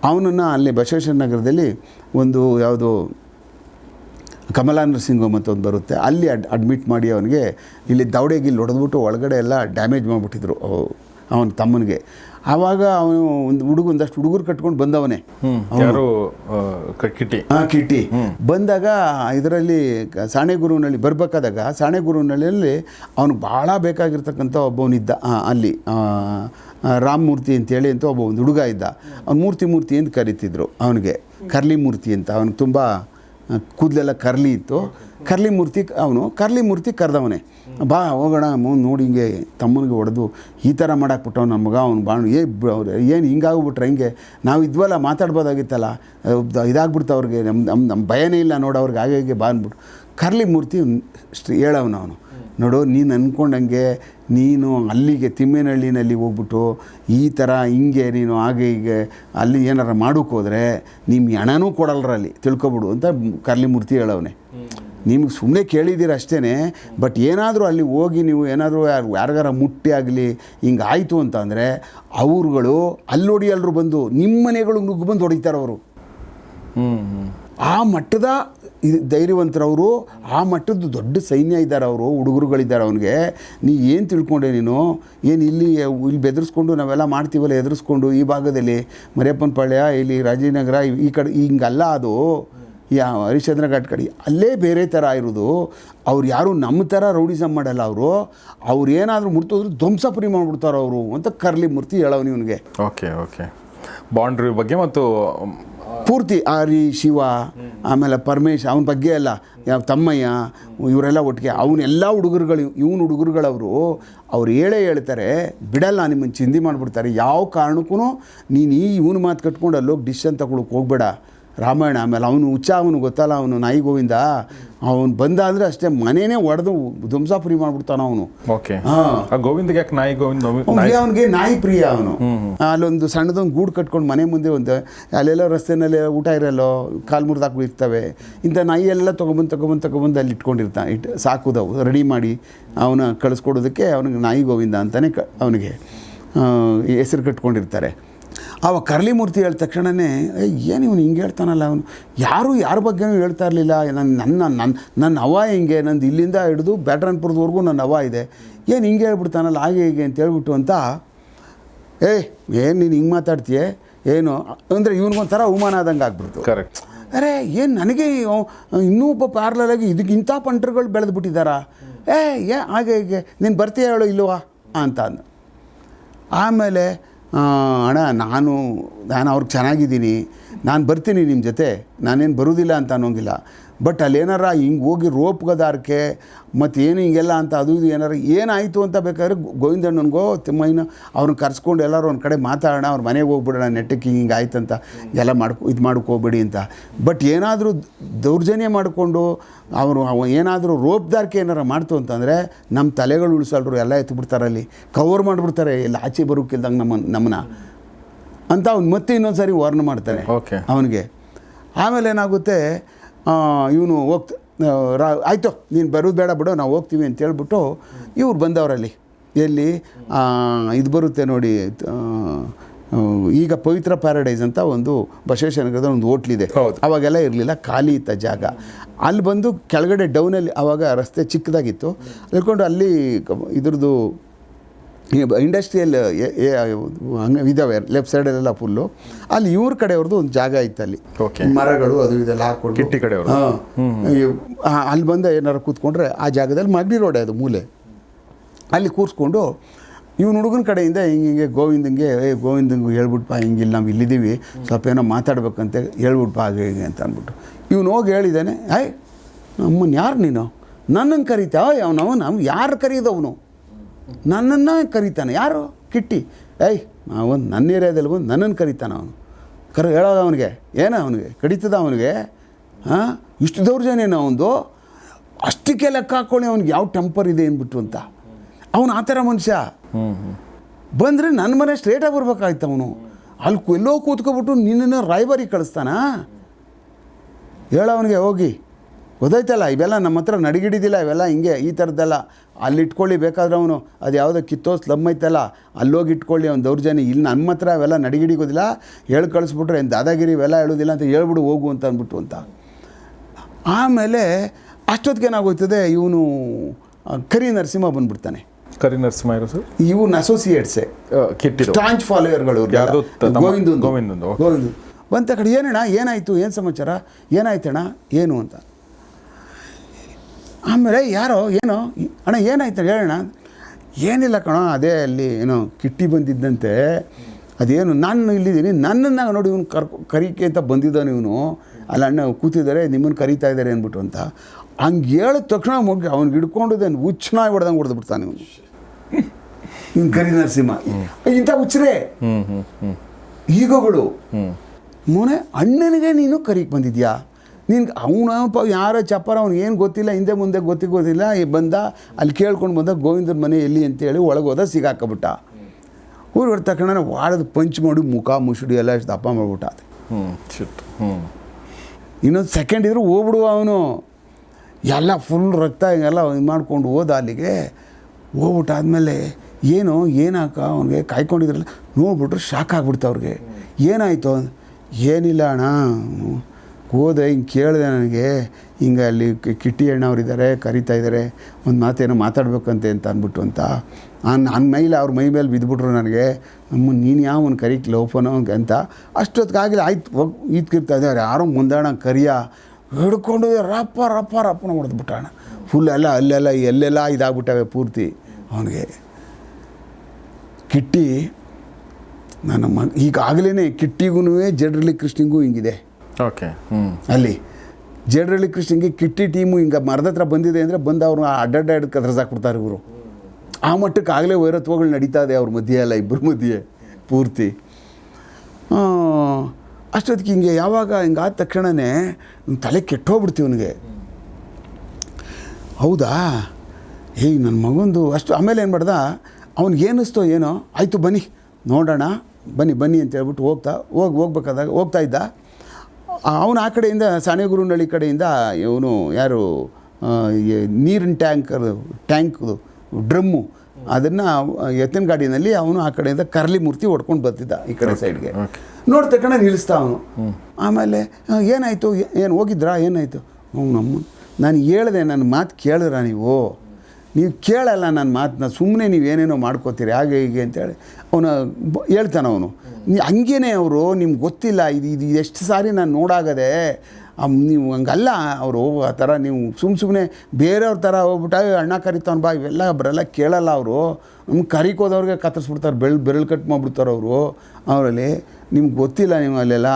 ಅವನನ್ನು ಅಲ್ಲಿ ಬಸವೇಶ್ವರ ನಗರದಲ್ಲಿ ಒಂದು ಯಾವುದು ಕಮಲಾ ನರಸಿಂಹಮ್ ಅಂತ ಒಂದು ಬರುತ್ತೆ. ಅಲ್ಲಿ ಅಡ್ ಅಡ್ಮಿಟ್ ಮಾಡಿ ಅವನಿಗೆ ಇಲ್ಲಿ ದವಡೆಗೆ ಇಲ್ಲಿ ಹೊಡೆದ್ಬಿಟ್ಟು ಒಳಗಡೆ ಎಲ್ಲ ಡ್ಯಾಮೇಜ್ ಮಾಡಿಬಿಟ್ಟಿದ್ರು. ಅವನ ತಮ್ಮನಿಗೆ. ಆವಾಗ ಅವನು ಒಂದು ಹುಡುಗ ಒಂದಷ್ಟು ಹುಡುಗರು ಕಟ್ಕೊಂಡು ಬಂದವನೇ. ಕಿಟ್ಟಿ ಯಾರು ಆ, ಕ- ಕಿಟಿ ಹಾಂ ಕಿಟ್ಟಿ. ಬಂದಾಗ ಇದರಲ್ಲಿ ಸಾಣೆಗುರುವಿನಲ್ಲಿ ಬರ್ಬೇಕಾದಾಗ ಸಾಣೆಗುರುವಿನಲ್ಲಿ ಅವನು ಭಾಳ ಬೇಕಾಗಿರ್ತಕ್ಕಂಥ ಒಬ್ಬವನಿದ್ದ ಅಲ್ಲಿ ರಾಮ ಮೂರ್ತಿ ರಾಮಮೂರ್ತಿ ಅಂತೇಳಿ ಅಂತ ಒಬ್ಬ ಒಂದು ಹುಡುಗ ಇದ್ದ. ಅವ್ನು ಮೂರ್ತಿ ಮೂರ್ತಿ ಅಂತ ಕರಿತಿದ್ರು ಅವನಿಗೆ. ಕರ್ಲಿ ಮೂರ್ತಿ ಅಂತ. ಅವನಿಗೆ ತುಂಬ ಕೂದಲೆಲ್ಲ ಕರ್ಲಿ ಇತ್ತು. ಕರ್ಲಿ ಮೂರ್ತಿ ಅವನು, ಕರ್ಲಿ ಮೂರ್ತಿ ಕರೆದವನೆ. ಬಾ, ಹೋಗೋಣ ನೋಡಿ ಹಿಂಗೆ ತಮ್ಮನಿಗೆ ಹೊಡೆದು ಈ ಥರ ಮಾಡಾಕ್ಬಿಟ್ಟವ್ ನಮ್ಮ ಮಗ, ಅವ್ನು ಬಾಣು ಏ ಅವ್ರು ಏನು ಹಿಂಗಾಗ್ಬಿಟ್ರೆ ಹಿಂಗೆ? ನಾವು ಇದ್ವಲ್ಲ ಮಾತಾಡ್ಬೋದಾಗಿತ್ತಲ್ಲ ಇದಾಗ್ಬಿಡ್ತು ಅವ್ರಿಗೆ. ನಮ್ಮ ನಮ್ಮ ನಮ್ಮ ಭಯನೇ ಇಲ್ಲ ನೋಡು ಅವ್ರಿಗೆ, ಹೀಗೆ ಬಾ ಅಂದ್ಬಿಟ್ಟು. ಕರ್ಲಿ ಮೂರ್ತಿ ಹೇಳವನು ಅವನು. ನೋಡು ನೀನು ಅಂದ್ಕೊಂಡಂಗೆ ನೀನು ಅಲ್ಲಿಗೆ ತಿಮ್ಮೇನಹಳ್ಳಿನಲ್ಲಿ ಹೋಗ್ಬಿಟ್ಟು ಈ ಥರ ಹಿಂಗೆ ನೀನು ಹಾಗೆ ಹೀಗೆ ಅಲ್ಲಿ ಏನಾರು ಮಾಡೋಕೆ ಹೋದರೆ ನಿಮ್ಮ ಹಣನೂ ಕೊಡಲ್ರ ಅಲ್ಲಿ. ತಿಳ್ಕೊಬಿಡು ಅಂತ ಕರ್ಲಿ ಮೂರ್ತಿ ಹೇಳವನೆ. ನಿಮ್ಗೆ ಸುಮ್ಮನೆ ಕೇಳಿದ್ದೀರ ಅಷ್ಟೇ ಬಟ್ ಏನಾದರೂ ಅಲ್ಲಿ ಹೋಗಿ ನೀವು ಏನಾದರೂ ಯಾರು ಯಾರಿಗಾರ ಮುಟ್ಟಿ ಆಗಲಿ ಹಿಂಗೆ ಆಯಿತು ಅಂತ ಅಂದರೆ ಅವ್ರುಗಳು ಅಲ್ಲಿ ಹೊಡಿ ಎಲ್ಲರೂ ಬಂದು ನಿಮ್ಮ ಮನೆಗಳು ನುಗ್ಗು ಬಂದು ಹೊಡಿತಾರೆ ಅವರು ಆ ಮಟ್ಟದ ಇದು ಧೈರ್ಯವಂತರವರು ಆ ಮಟ್ಟದ ದೊಡ್ಡ ಸೈನ್ಯ ಇದ್ದಾರೆ ಅವರು, ಹುಡುಗರುಗಳಿದ್ದಾರೆ ಅವನಿಗೆ. ನೀ ಏನು ತಿಳ್ಕೊಂಡೆ ನೀನು? ಏನು ಇಲ್ಲಿ ಇಲ್ಲಿ ಬೆದರಿಸ್ಕೊಂಡು ನಾವೆಲ್ಲ ಮಾಡ್ತೀವಲ್ಲ, ಎದುರಿಸ್ಕೊಂಡು ಈ ಭಾಗದಲ್ಲಿ? ಮರಿಯಪ್ಪನಪಾಳ್ಯ ಇಲ್ಲಿ ರಾಜೀನಗರ ಈ- ಕಡೆ ಹಿಂಗಲ್ಲ ಅದು. ಯಾ, ಹರಿಶ್ಚಂದ್ರ ಘಾಟ್ ಕಡೆ. ಅಲ್ಲೇ ಬೇರೆ ಥರ ಇರೋದು. ಅವ್ರು ಯಾರು ನಮ್ಮ ಥರ ರೌಡಿಸಮ್ ಮಾಡಲ್ಲ ಅವರು. ಅವ್ರು ಏನಾದರೂ ಮುರ್ತೋದ್ರು ಧ್ವಂಸಪುರಿ ಮಾಡಿಬಿಡ್ತಾರೋ ಅವರು ಅಂತ ಕರ್ಲಿ ಮೂರ್ತಿ ಹೇಳವನು ಇವನಿಗೆ. Okay okay. ಬಾಂಡ್ರಿ ಬಗ್ಗೆ ಮತ್ತು ಪೂರ್ತಿ ಆರಿ, ಶಿವ, ಆಮೇಲೆ ಪರಮೇಶ್, ಅವನ ಬಗ್ಗೆ ಅಲ್ಲ ಯಾವ ತಮ್ಮಯ್ಯ, ಇವರೆಲ್ಲ ಒಟ್ಟಿಗೆ ಅವನ್ನೆಲ್ಲ ಹುಡುಗರುಗಳು, ಇವನು ಹುಡುಗರುಗಳವರು, ಅವ್ರು ಹೇಳೇ ಹೇಳ್ತಾರೆ, ಬಿಡಲ್ಲ, ನಿಮ್ಮನ್ನು ಚಿಂದಿ ಮಾಡಿಬಿಡ್ತಾರೆ. ಯಾವ ಕಾರಣಕ್ಕೂ ನೀನು ಈ ಇವನು ಮಾತು ಕಟ್ಕೊಂಡು ಅಲ್ಲೋಗಿ ಡಿಶ್ ಅಂತ ತಗೊಳಕ್ಕೆ ಹೋಗ್ಬೇಡ. ರಾಮಾಯಣ ಆಮೇಲೆ ಅವನು ಹುಚ್ಚ ಅವನು ಗೊತ್ತಲ್ಲ ಅವನು ನಾಯಿ ಗೋವಿಂದ. ಅವನು ಬಂದ ಅಂದ್ರೆ ಅಷ್ಟೇ ಮನೇನೆ ಒಡೆದು ಧ್ವಂಸಾಪುರಿ ಮಾಡ್ಬಿಡ್ತಾನ ಅವನು. ಓಕೆ. ಗೋವಿಂದಗೆ ಯಾಕೆ ನಾಯಿ ಗೋವಿಂದ ಅವ್ನಿಗೆ ನಾಯಿ ಪ್ರಿಯ ಅವನು. ಅಲ್ಲೊಂದು ಸಣ್ಣದೊಂದು ಗೂಡು ಕಟ್ಕೊಂಡು ಮನೆ ಮುಂದೆ ಒಂದು ಅಲ್ಲೆಲ್ಲ ರಸ್ತೆನಲ್ಲಿ ಊಟ ಇರಲ್ಲೋ ಕಾಲು ಮುರಿದಾಕು ಇರ್ತವೆ ಇಂಥ ನಾಯಿ ಎಲ್ಲ ತೊಗೊಬಂದು ತೊಗೊಬಂದು ತೊಗೊಬಂದು ಅಲ್ಲಿ ಇಟ್ಕೊಂಡಿರ್ತಾನೆ ಇಟ್ಟು ಸಾಕುದವು ರೆಡಿ ಮಾಡಿ ಅವನ ಕಳಿಸ್ಕೊಡೋದಕ್ಕೆ ಅವನಿಗೆ ನಾಯಿ ಗೋವಿಂದ ಅಂತಾನೆ ಕ ಅವನಿಗೆ ಹೆಸರು ಕಟ್ಕೊಂಡಿರ್ತಾರೆ. ಅವ ಕರ್ಲಿ ಮೂರ್ತಿ ಹೇಳಿದ ತಕ್ಷಣವೇ ಏನು ಇವನು ಹಿಂಗೆ ಹೇಳ್ತಾನಲ್ಲ ಅವನು? ಯಾರೂ ಯಾರ ಬಗ್ಗೆನೂ ಹೇಳ್ತಾ ಇರಲಿಲ್ಲ. ನನ್ನ ನನ್ನ ನನ್ನ ನನ್ನ ಅವ ಹಿಂಗೆ? ನಂದು ಇಲ್ಲಿಂದ ಹಿಡಿದು ಬ್ಯಾಟ್ರನ್ಪುರದವರೆಗೂ ನನ್ನ ಅವ ಇದೆ. ಏನು ಹಿಂಗೆ ಹೇಳ್ಬಿಡ್ತಾನಲ್ಲ ಹಾಗೆ ಹೀಗೆ ಅಂತ ಹೇಳ್ಬಿಟ್ಟು ಅಂತ ಏ ಏನು ನೀನು ಹಿಂಗೆ ಮಾತಾಡ್ತೀಯ? ಏನು? ಅಂದರೆ ಇವನಿಗೊಂಥರ ಅವಮಾನ ಆದಂಗೆ ಆಗ್ಬಿಡ್ತು. ಕರೆಕ್ಟ್ ಅರೆ ಏನು ನನಗೆ ಇನ್ನೂ ಒಬ್ಬ ಪ್ಯಾರ್ಲಾಗಿ ಇದಕ್ಕೆ ಇಂಥ ಪಂಟ್ರುಗಳು ಬೆಳೆದು ಬಿಟ್ಟಿದ್ದಾರಾ ಏ ಏ ಹಾಗೆ ಹೀಗೆ. ನೀನು ಬರ್ತೀಯ ಹೇಳೋ ಇಲ್ವಾ? ಅಂತ ಅಂದ. ಆಮೇಲೆ ಅಣ್ಣ ನಾನು ನಾನು ಅವ್ರಿಗೆ ಚೆನ್ನಾಗಿದ್ದೀನಿ. ನಾನು ಬರ್ತೀನಿ ನಿಮ್ಮ ಜೊತೆ. ನಾನೇನು ಬರೋದಿಲ್ಲ ಅಂತ ಅನ್ನೋಂಗಿಲ್ಲ. ಬಟ್ ಅಲ್ಲೇನಾರ ಹಿಂಗೆ ಹೋಗಿ ರೋಪ್ಗದಾರಕ್ಕೆ ಮತ್ತು ಏನು ಹಿಂಗೆಲ್ಲ ಅಂತ ಅದು ಇದು ಏನಾರ ಏನಾಯಿತು ಅಂತ ಬೇಕಾದ್ರೆ ಗೋವಿಂದಣ್ಣನಗೋ ತಿಮ್ಮಯ್ಯನ ಅವ್ರನ್ನ ಕರ್ಸ್ಕೊಂಡು ಎಲ್ಲರೂ ಒಂದು ಕಡೆ ಮಾತಾಡೋಣ ಅವ್ರ ಮನೆಗೆ ಹೋಗ್ಬಿಡೋಣ ನೆಟ್ಟಕ್ಕೆ ಹಿಂಗೆ ಅಂತ ಎಲ್ಲ ಮಾಡ್ಕೊ ಇದು ಮಾಡ್ಕೋಬೇಡಿ ಅಂತ. ಬಟ್ ಏನಾದರೂ ದೌರ್ಜನ್ಯ ಮಾಡಿಕೊಂಡು ಅವರು ಅವ ಏನಾದರೂ ರೋಪ್ದಾರಿಕೆ ಏನಾರ ಮಾಡ್ತು ಅಂತಂದರೆ ನಮ್ಮ ತಲೆಗಳು ಉಳಿಸಲ್ರು ಎಲ್ಲ ಎತ್ಬಿಡ್ತಾರೆ ಬಿಡ್ತಾರಲ್ಲಿ ಕವರ್ ಮಾಡಿಬಿಡ್ತಾರೆ ಎಲ್ಲ ಆಚೆ ಬರೋಕ್ಕಿಲ್ದಂಗೆ ನಮ್ಮ ನಮ್ಮನ್ನ ಅಂತ ಅವ್ನು ಮತ್ತೆ ಇನ್ನೊಂದು ಸಾರಿ ವಾರ್ನ್ ಮಾಡ್ತಾನೆ ಓಕೆ ಅವನಿಗೆ. ಆಮೇಲೆ ಏನಾಗುತ್ತೆ ಇವನು ಹೋಗ್ತ ರಾ ಆಯಿತು ನೀನು ಬರೋದು ಬೇಡ ಬಿಡು ನಾವು ಹೋಗ್ತೀವಿ ಅಂತ ಹೇಳ್ಬಿಟ್ಟು ಇವ್ರು ಬಂದವರಲ್ಲಿ. ಎಲ್ಲಿ? ಇದು ಬರುತ್ತೆ ನೋಡಿ ಈಗ ಪವಿತ್ರ ಪ್ಯಾರಡೈಸ್ ಅಂತ ಒಂದು ಬಸವೇಶ್ವರನಗರದ ಒಂದು ಹೋಟ್ಲಿದೆ. ಅವಾಗೆಲ್ಲ ಇರಲಿಲ್ಲ ಖಾಲಿ ಇತ್ತ ಜಾಗ. ಅಲ್ಲಿ ಬಂದು ಕೆಳಗಡೆ ಡೌನಲ್ಲಿ ಆವಾಗ ರಸ್ತೆ ಚಿಕ್ಕದಾಗಿತ್ತು. ಹೇಳ್ಕೊಂಡು ಅಲ್ಲಿ ಇದ್ರದ್ದು ಇಂಡಸ್ಟ್ರಿಯಲ್ ಹಂಗೆ ಇದಾವೆ ಲೆಫ್ಟ್ ಸೈಡಲ್ಲೆಲ್ಲ ಫುಲ್ಲು ಅಲ್ಲಿ ಇವ್ರ ಕಡೆಯವ್ರದ್ದು ಒಂದು ಜಾಗ ಇತ್ತು ಅಲ್ಲಿ. ಮರಗಳು ಅದು ಇದೆಲ್ಲ ಹಾಕೊಂಡು. ಕಿಟ್ಟಿ ಕಡೆ ಅಲ್ಲಿ ಬಂದ ಏನಾರು ಕೂತ್ಕೊಂಡ್ರೆ ಆ ಜಾಗದಲ್ಲಿ ಮಗ್ಡಿ ರೋಡೆ ಅದು ಮೂಲೆ. ಅಲ್ಲಿ ಕೂರಿಸ್ಕೊಂಡು ಇವ್ನ ಹುಡುಗನ ಕಡೆಯಿಂದ ಹಿಂಗೆ ಹಿಂಗೆ ಗೋವಿಂದಂಗೆ ಏ ಗೋವಿಂದಂಗೆ ಹೇಳ್ಬಿಟ್ಪ ಹಿಂಗಿಲ್ಲ ನಾವು ಇಲ್ಲಿದ್ದೀವಿ. ಸ್ವಲ್ಪ ಏನೋ ಮಾತಾಡ್ಬೇಕಂತ ಹೇಳ್ಬಿಟ್ಪ ಹಾಗೆ ಹೀಗೆ ಅಂತ ಅಂದ್ಬಿಟ್ಟು. ಇವನು ಹೋಗಿ ಹೇಳಿದ್ದಾನೆ ಆಯ್ ನಮ್ಮನ್ನು ಯಾರು ನೀನು? ನನ್ನನ್ನು ಕರೀತಾ? ಅವನು ಅವನು ಅವ್ನು ಯಾರು ಕರೀದವನು ನನ್ನನ್ನು ಕರೀತಾನೆ. ಯಾರು? ಕಿಟ್ಟಿ. ಏಯ್ ಅವನು ನನ್ನ ಏರಿಯಾದಲ್ಲಿ ಬಂದು ನನ್ನನ್ನು ಕರೀತಾನೆ ಅವನು. ಕರ ಹೇಳೋದು ಅವನಿಗೆ. ಏನ ಅವನಿಗೆ? ಕಡಿತದ ಅವನಿಗೆ? ಹಾಂ? ಇಷ್ಟು ದೌರ್ಜನ್ಯನ ಅವನದು? ಅಷ್ಟಕ್ಕೆ ಲೆಕ್ಕ ಹಾಕ್ಕೊಳ್ಳಿ ಅವ್ನಿಗೆ. ಯಾವ ಟೆಂಪರ್ ಇದೆ ಅಂದ್ಬಿಟ್ಟು ಅಂತ. ಅವನು ಆ ಥರ ಮನುಷ್ಯ. ಬಂದರೆ ನನ್ನ ಮನೆ ಸ್ಟ್ರೇಟಾಗಿ ಬರ್ಬೇಕಾಯ್ತು ಅವನು. ಅಲ್ಲಿ ಎಲ್ಲೋ ಕೂತ್ಕೊಬಿಟ್ಟು ನಿನ್ನನ್ನು ರಾಯಬಾರಿ ಕಳಿಸ್ತಾನ? ಹೇಳೋ ಅವನಿಗೆ ಹೋಗಿ. ಗೊತ್ತಾಯ್ತಲ್ಲ ಇವೆಲ್ಲ ನಮ್ಮ ಹತ್ರ ನಡಿಗಿಡಿದಿಲ್ಲ ಇವೆಲ್ಲ ಹಿಂಗೆ ಈ ಥರದ್ದೆಲ್ಲ. ಅಲ್ಲಿ ಇಟ್ಕೊಳ್ಳಿ ಬೇಕಾದ್ರೆ ಅವನು ಅದು ಯಾವುದೋ ಕಿತ್ತೋ ಸ್ಲಮ್ ಐತಲ್ಲ ಅಲ್ಲೋಗಿ ಇಟ್ಕೊಳ್ಳಿ ಅವ್ನು ದೌರ್ಜನ್ಯ. ಇಲ್ಲಿ ನಮ್ಮ ಹತ್ರ ಅವೆಲ್ಲ ನಡಿಗಿಡಿಗೋದಿಲ್ಲ ಹೇಳಿ ಕಳಿಸ್ಬಿಟ್ರೆ ಏನು ದಾದಾಗಿರಿ ಇವೆಲ್ಲ ಹೇಳೋದಿಲ್ಲ ಅಂತ ಹೇಳ್ಬಿಡು ಹೋಗು ಅಂತ ಅಂದ್ಬಿಟ್ಟು ಅಂತ. ಆಮೇಲೆ ಅಷ್ಟೊತ್ತಿಗೆ ಏನಾಗೋಯ್ತದೆ ಇವನು ಕರಿ ನರಸಿಂಹ ಬಂದ್ಬಿಡ್ತಾನೆ. ಕರಿ ನರಸಿಂಹ ಇರೋ ಸರ್? ಇವನ್ ಅಸೋಸಿಯೇಟ್ಸೆ ಸ್ಟಾಂಚ್ ಫಾಲೋಯರ್ಗಳು ಗೋವಿಂದ ಗೋವಿಂದ ಬಂತ ಕಡೆ ಏನಣ್ಣ ಏನಾಯಿತು ಏನು ಸಮಾಚಾರ? ಏನಾಯ್ತಣ್ಣ ಏನು ಅಂತ. ಆಮೇಲೆ ಯಾರೋ ಏನೋ ಅಣ್ಣ ಏನಾಯ್ತು ಹೇಳೋಣ ಏನಿಲ್ಲ ಕಣೋ ಅದೇ ಅಲ್ಲಿ ಏನೋ ಕಿಟ್ಟಿ ಬಂದಿದ್ದಂತೆ. ಅದೇನು ನಾನು ಇಲ್ಲಿದ್ದೀನಿ ನನ್ನನ್ನು ನೋಡಿ ಇವನು ಕರ್ಕೊ ಕರಿಕೆ ಅಂತ ಬಂದಿದ್ದಾನೆ ಇವನು. ಅಲ್ಲ ಅಣ್ಣ ಕೂತಿದ್ದಾರೆ ನಿಮ್ಮನ್ನು ಕರೀತಾ ಇದ್ದಾರೆ ಅಂದ್ಬಿಟ್ಟು ಅಂತ. ಹಂಗೆ ಹೇಳಿದ ತಕ್ಷಣ ಮುಗಿ ಅವ್ನಿಗೆ ಹಿಡ್ಕೊಂಡಿದ್ದೇನೆ ಹುಚ್ಚನಾಗಿ ಹೊಡೆದಂಗೆ ಹೊಡೆದು ಬಿಡ್ತಾನೆ ಇವನು. ಹಿಂಗೆ ಕರಿ ನರಸಿಂಹ. ಇಂಥ ಹುಚ್ಚರೇ. ಈಗಗಳು. ಮೊನ್ನೆ ಅಣ್ಣನಿಗೆ ನೀನು ಕರಿಗೆ ಬಂದಿದ್ಯಾ? ನಿನ್ಗೆ ಅವನಪ್ಪ ಯಾರೋ ಚಪ್ಪರ ಅವ್ನು ಏನು ಗೊತ್ತಿಲ್ಲ ಹಿಂದೆ ಮುಂದೆ ಗೊತ್ತಿಗೋದಿಲ್ಲ ಬಂದ ಅಲ್ಲಿ ಕೇಳ್ಕೊಂಡು ಬಂದ ಗೋವಿಂದನ ಮನೆ ಎಲ್ಲಿ ಅಂತೇಳಿ ಒಳಗೆ ಹೋದ ಸಿಗಾಕಬಿಟ್ಟ. ಊರು ತಕ್ಷಣ ವಾಡದ ಪಂಚ್ ಮಾಡಿ ಮುಖ ಮುಸುಡಿ ಎಲ್ಲ ಎಷ್ಟು ದಪ್ಪ ಮಾಡ್ಬಿಟ್ಟ ಅದು. ಹ್ಞೂ ಇನ್ನೊಂದು ಸೆಕೆಂಡ್ ಇದ್ರೆ ಹೋಗ್ಬಿಡುವ ಅವನು. ಎಲ್ಲ ಫುಲ್ ರಕ್ತ ಹಿಂಗೆಲ್ಲ ಇದು ಮಾಡ್ಕೊಂಡು ಹೋದ ಅಲ್ಲಿಗೆ. ಹೋಗ್ಬಿಟ್ಟು ಆದಮೇಲೆ ಏನು ಏನಾಕ ಅವ್ನಿಗೆ ಕಾಯ್ಕೊಂಡಿದ್ರಲ್ಲ ನೋಡ್ಬಿಟ್ರೆ ಶಾಕ್ ಆಗ್ಬಿಡ್ತು ಅವ್ರಿಗೆ. ಏನಾಯಿತು? ಏನಿಲ್ಲ ಅಣ್ಣ. ಹೋದೆ ಹಿಂಗೆ ಕೇಳಿದೆ ನನಗೆ, ಹಿಂಗೆ ಅಲ್ಲಿ ಕಿಟ್ಟಿ ಅಣ್ಣವ್ರಿದ್ದಾರೆ, ಕರಿತಾ ಇದ್ದಾರೆ, ಒಂದು ಮಾತೇನೋ ಮಾತಾಡ್ಬೇಕಂತೆ ಅಂತ ಅಂದ್ಬಿಟ್ಟು ಅಂತ ನನ್ನ ಮೈಲಿ ಅವ್ರ ಮೈ ಮೇಲೆ ಬಿದ್ದುಬಿಟ್ರು ನನಗೆ ನಮ್ಮ ನೀನು ಯಾವ ಒಂದು ಕರಿಕ್ ಲೋಫನೋ ಅಂತ ಅಷ್ಟೊತ್ತಿಗಾಗಲಿ ಆಯ್ತು, ಹೋಗಿ ಈದ್ಕಿರ್ತಾ ಇದ್ದಾರೆ ಯಾರೋ ಮುಂದಾಣ ಕರಿಯ, ಹಿಡ್ಕೊಂಡು ರಪ್ಪ ರಪ್ಪ ರಪ್ಪನ ಹೊಡೆದ್ಬಿಟ್ಟಣ ಫುಲ್ ಎಲ್ಲ ಅಲ್ಲೆಲ್ಲ, ಎಲ್ಲೆಲ್ಲ ಇದಾಗ್ಬಿಟ್ಟವೆ ಪೂರ್ತಿ ಅವನಿಗೆ. ಕಿಟ್ಟಿ, ನನ್ನ ಮ ಈಗಾಗಲೇ ಕಿಟ್ಟಿಗೂ ಜಡ್ರಲ್ಲಿ ಕೃಷ್ಣಿಗೂ ಹಿಂಗಿದೆ. ಓಕೆ. ಅಲ್ಲಿ ಜೇಡ್ರಳ್ಳಿ ಕೃಷ್ಣಂಗೆ ಕಿಟ್ಟಿ ಟೀಮು ಹಿಂಗೆ ಮರದ ಹತ್ರ ಬಂದಿದೆ ಅಂದರೆ ಬಂದು ಅವ್ರು ಅಡ್ಡಡ್ಡ ಕದ್ರಸಾಕ್ಬಿಡ್ತಾರೆ ಇವರು. ಆ ಮಟ್ಟಕ್ಕೆ ಆಗಲೇ ವೈರತ್ವಗಳು ನಡೀತಾ ಇದೆ ಅವ್ರ ಮಧ್ಯೆ ಅಲ್ಲ ಇಬ್ಬರ ಮಧ್ಯೆ ಪೂರ್ತಿ. ಅಷ್ಟೊತ್ತಿಗೆ ಹಿಂಗೆ ಯಾವಾಗ ಹಿಂಗೆ ಆದ ತಕ್ಷಣವೇ ತಲೆ ಕೆಟ್ಟೋಗ್ಬಿಡ್ತೀವಿ ಅವನಿಗೆ ಹೌದಾ? ಏಯ್ ನನ್ನ ಮಗಂದು ಅಷ್ಟು ಆಮೇಲೆ ಏನು ಮಾಡ್ದ? ಅವ್ನಿಗೆ ಏನಿಸ್ತೋ ಏನೋ, ಆಯಿತು ಬನ್ನಿ, ನೋಡೋಣ, ಬನ್ನಿ ಬನ್ನಿ ಅಂತ ಹೇಳ್ಬಿಟ್ಟು ಹೋಗ್ತಾ, ಹೋಗಿ, ಹೋಗ್ಬೇಕಾದಾಗ ಹೋಗ್ತಾ ಇದ್ದ. ಅವನು ಆ ಕಡೆಯಿಂದ ಸಾಣೆಗುರುನಳ್ಳಿ ಕಡೆಯಿಂದ ಇವನು ಯಾರು ನೀರಿನ ಟ್ಯಾಂಕರ್ ಟ್ಯಾಂಕ್ ಡ್ರಮ್ಮು ಅದನ್ನು ಎತ್ತಿನ ಗಾಡಿನಲ್ಲಿ ಅವನು ಆ ಕಡೆಯಿಂದ ಕರ್ಲಿ ಮೂರ್ತಿ ಹೊಡ್ಕೊಂಡು ಬರ್ತಿದ್ದ ಈ ಕಡೆ ಸೈಡ್ಗೆ ನೋಡ್ತಕಣ ತಕ್ಷಣ ನಿಲ್ಲಿಸ್ತಾ ಅವನು. ಆಮೇಲೆ ಏನಾಯಿತು? ಏನು ಹೋಗಿದ್ರಾ? ಏನಾಯಿತು? ಹ್ಞೂ ನಮ್ಮ ನಾನು ಹೇಳಿದೆ ನನ್ನ ಮಾತು ಕೇಳಿದ್ರ ನೀವು? ನೀವು ಕೇಳಲ್ಲ ನನ್ನ ಮಾತನ್ನ ಸುಮ್ಮನೆ ನೀವು ಏನೇನೋ ಮಾಡ್ಕೋತೀರಿ ಹಾಗೆ ಹೀಗೆ ಅಂತೇಳಿ ಅವನು ಹೇಳ್ತಾನೆ ಅವನು. ಹಂಗೇನೆ ಅವರು ನಿಮ್ಗೆ ಗೊತ್ತಿಲ್ಲ ಇದು ಇದು ಎಷ್ಟು ಸಾರಿ ನಾನು ನೋಡಾಗದೆ ನೀವು ಹಂಗಲ್ಲ ಅವರು ಆ ಥರ ನೀವು ಸುಮ್ಮ ಸುಮ್ಮನೆ ಬೇರೆಯವ್ರ ಥರ ಹೋಗ್ಬಿಟ್ಟು "ಏ, ಅಣ್ಣ ಕರಿತಾವನ್ ಬಾ ಇವೆಲ್ಲ ಬರೆಲ್ಲ ಕೇಳಲ್ಲ ಅವರು. ನಮ್ಗೆ ಕರಿಕೋದವ್ರಿಗೆ ಕತ್ತರಿಸ್ಬಿಡ್ತಾರೆ ಬೆಳ್ ಬೆರಳು ಕಟ್ ಮಾಡಿಬಿಡ್ತಾರೆ ಅವರು. ಅವರಲ್ಲಿ ನಿಮ್ಗೆ ಗೊತ್ತಿಲ್ಲ ನೀವು ಅಲ್ಲೆಲ್ಲ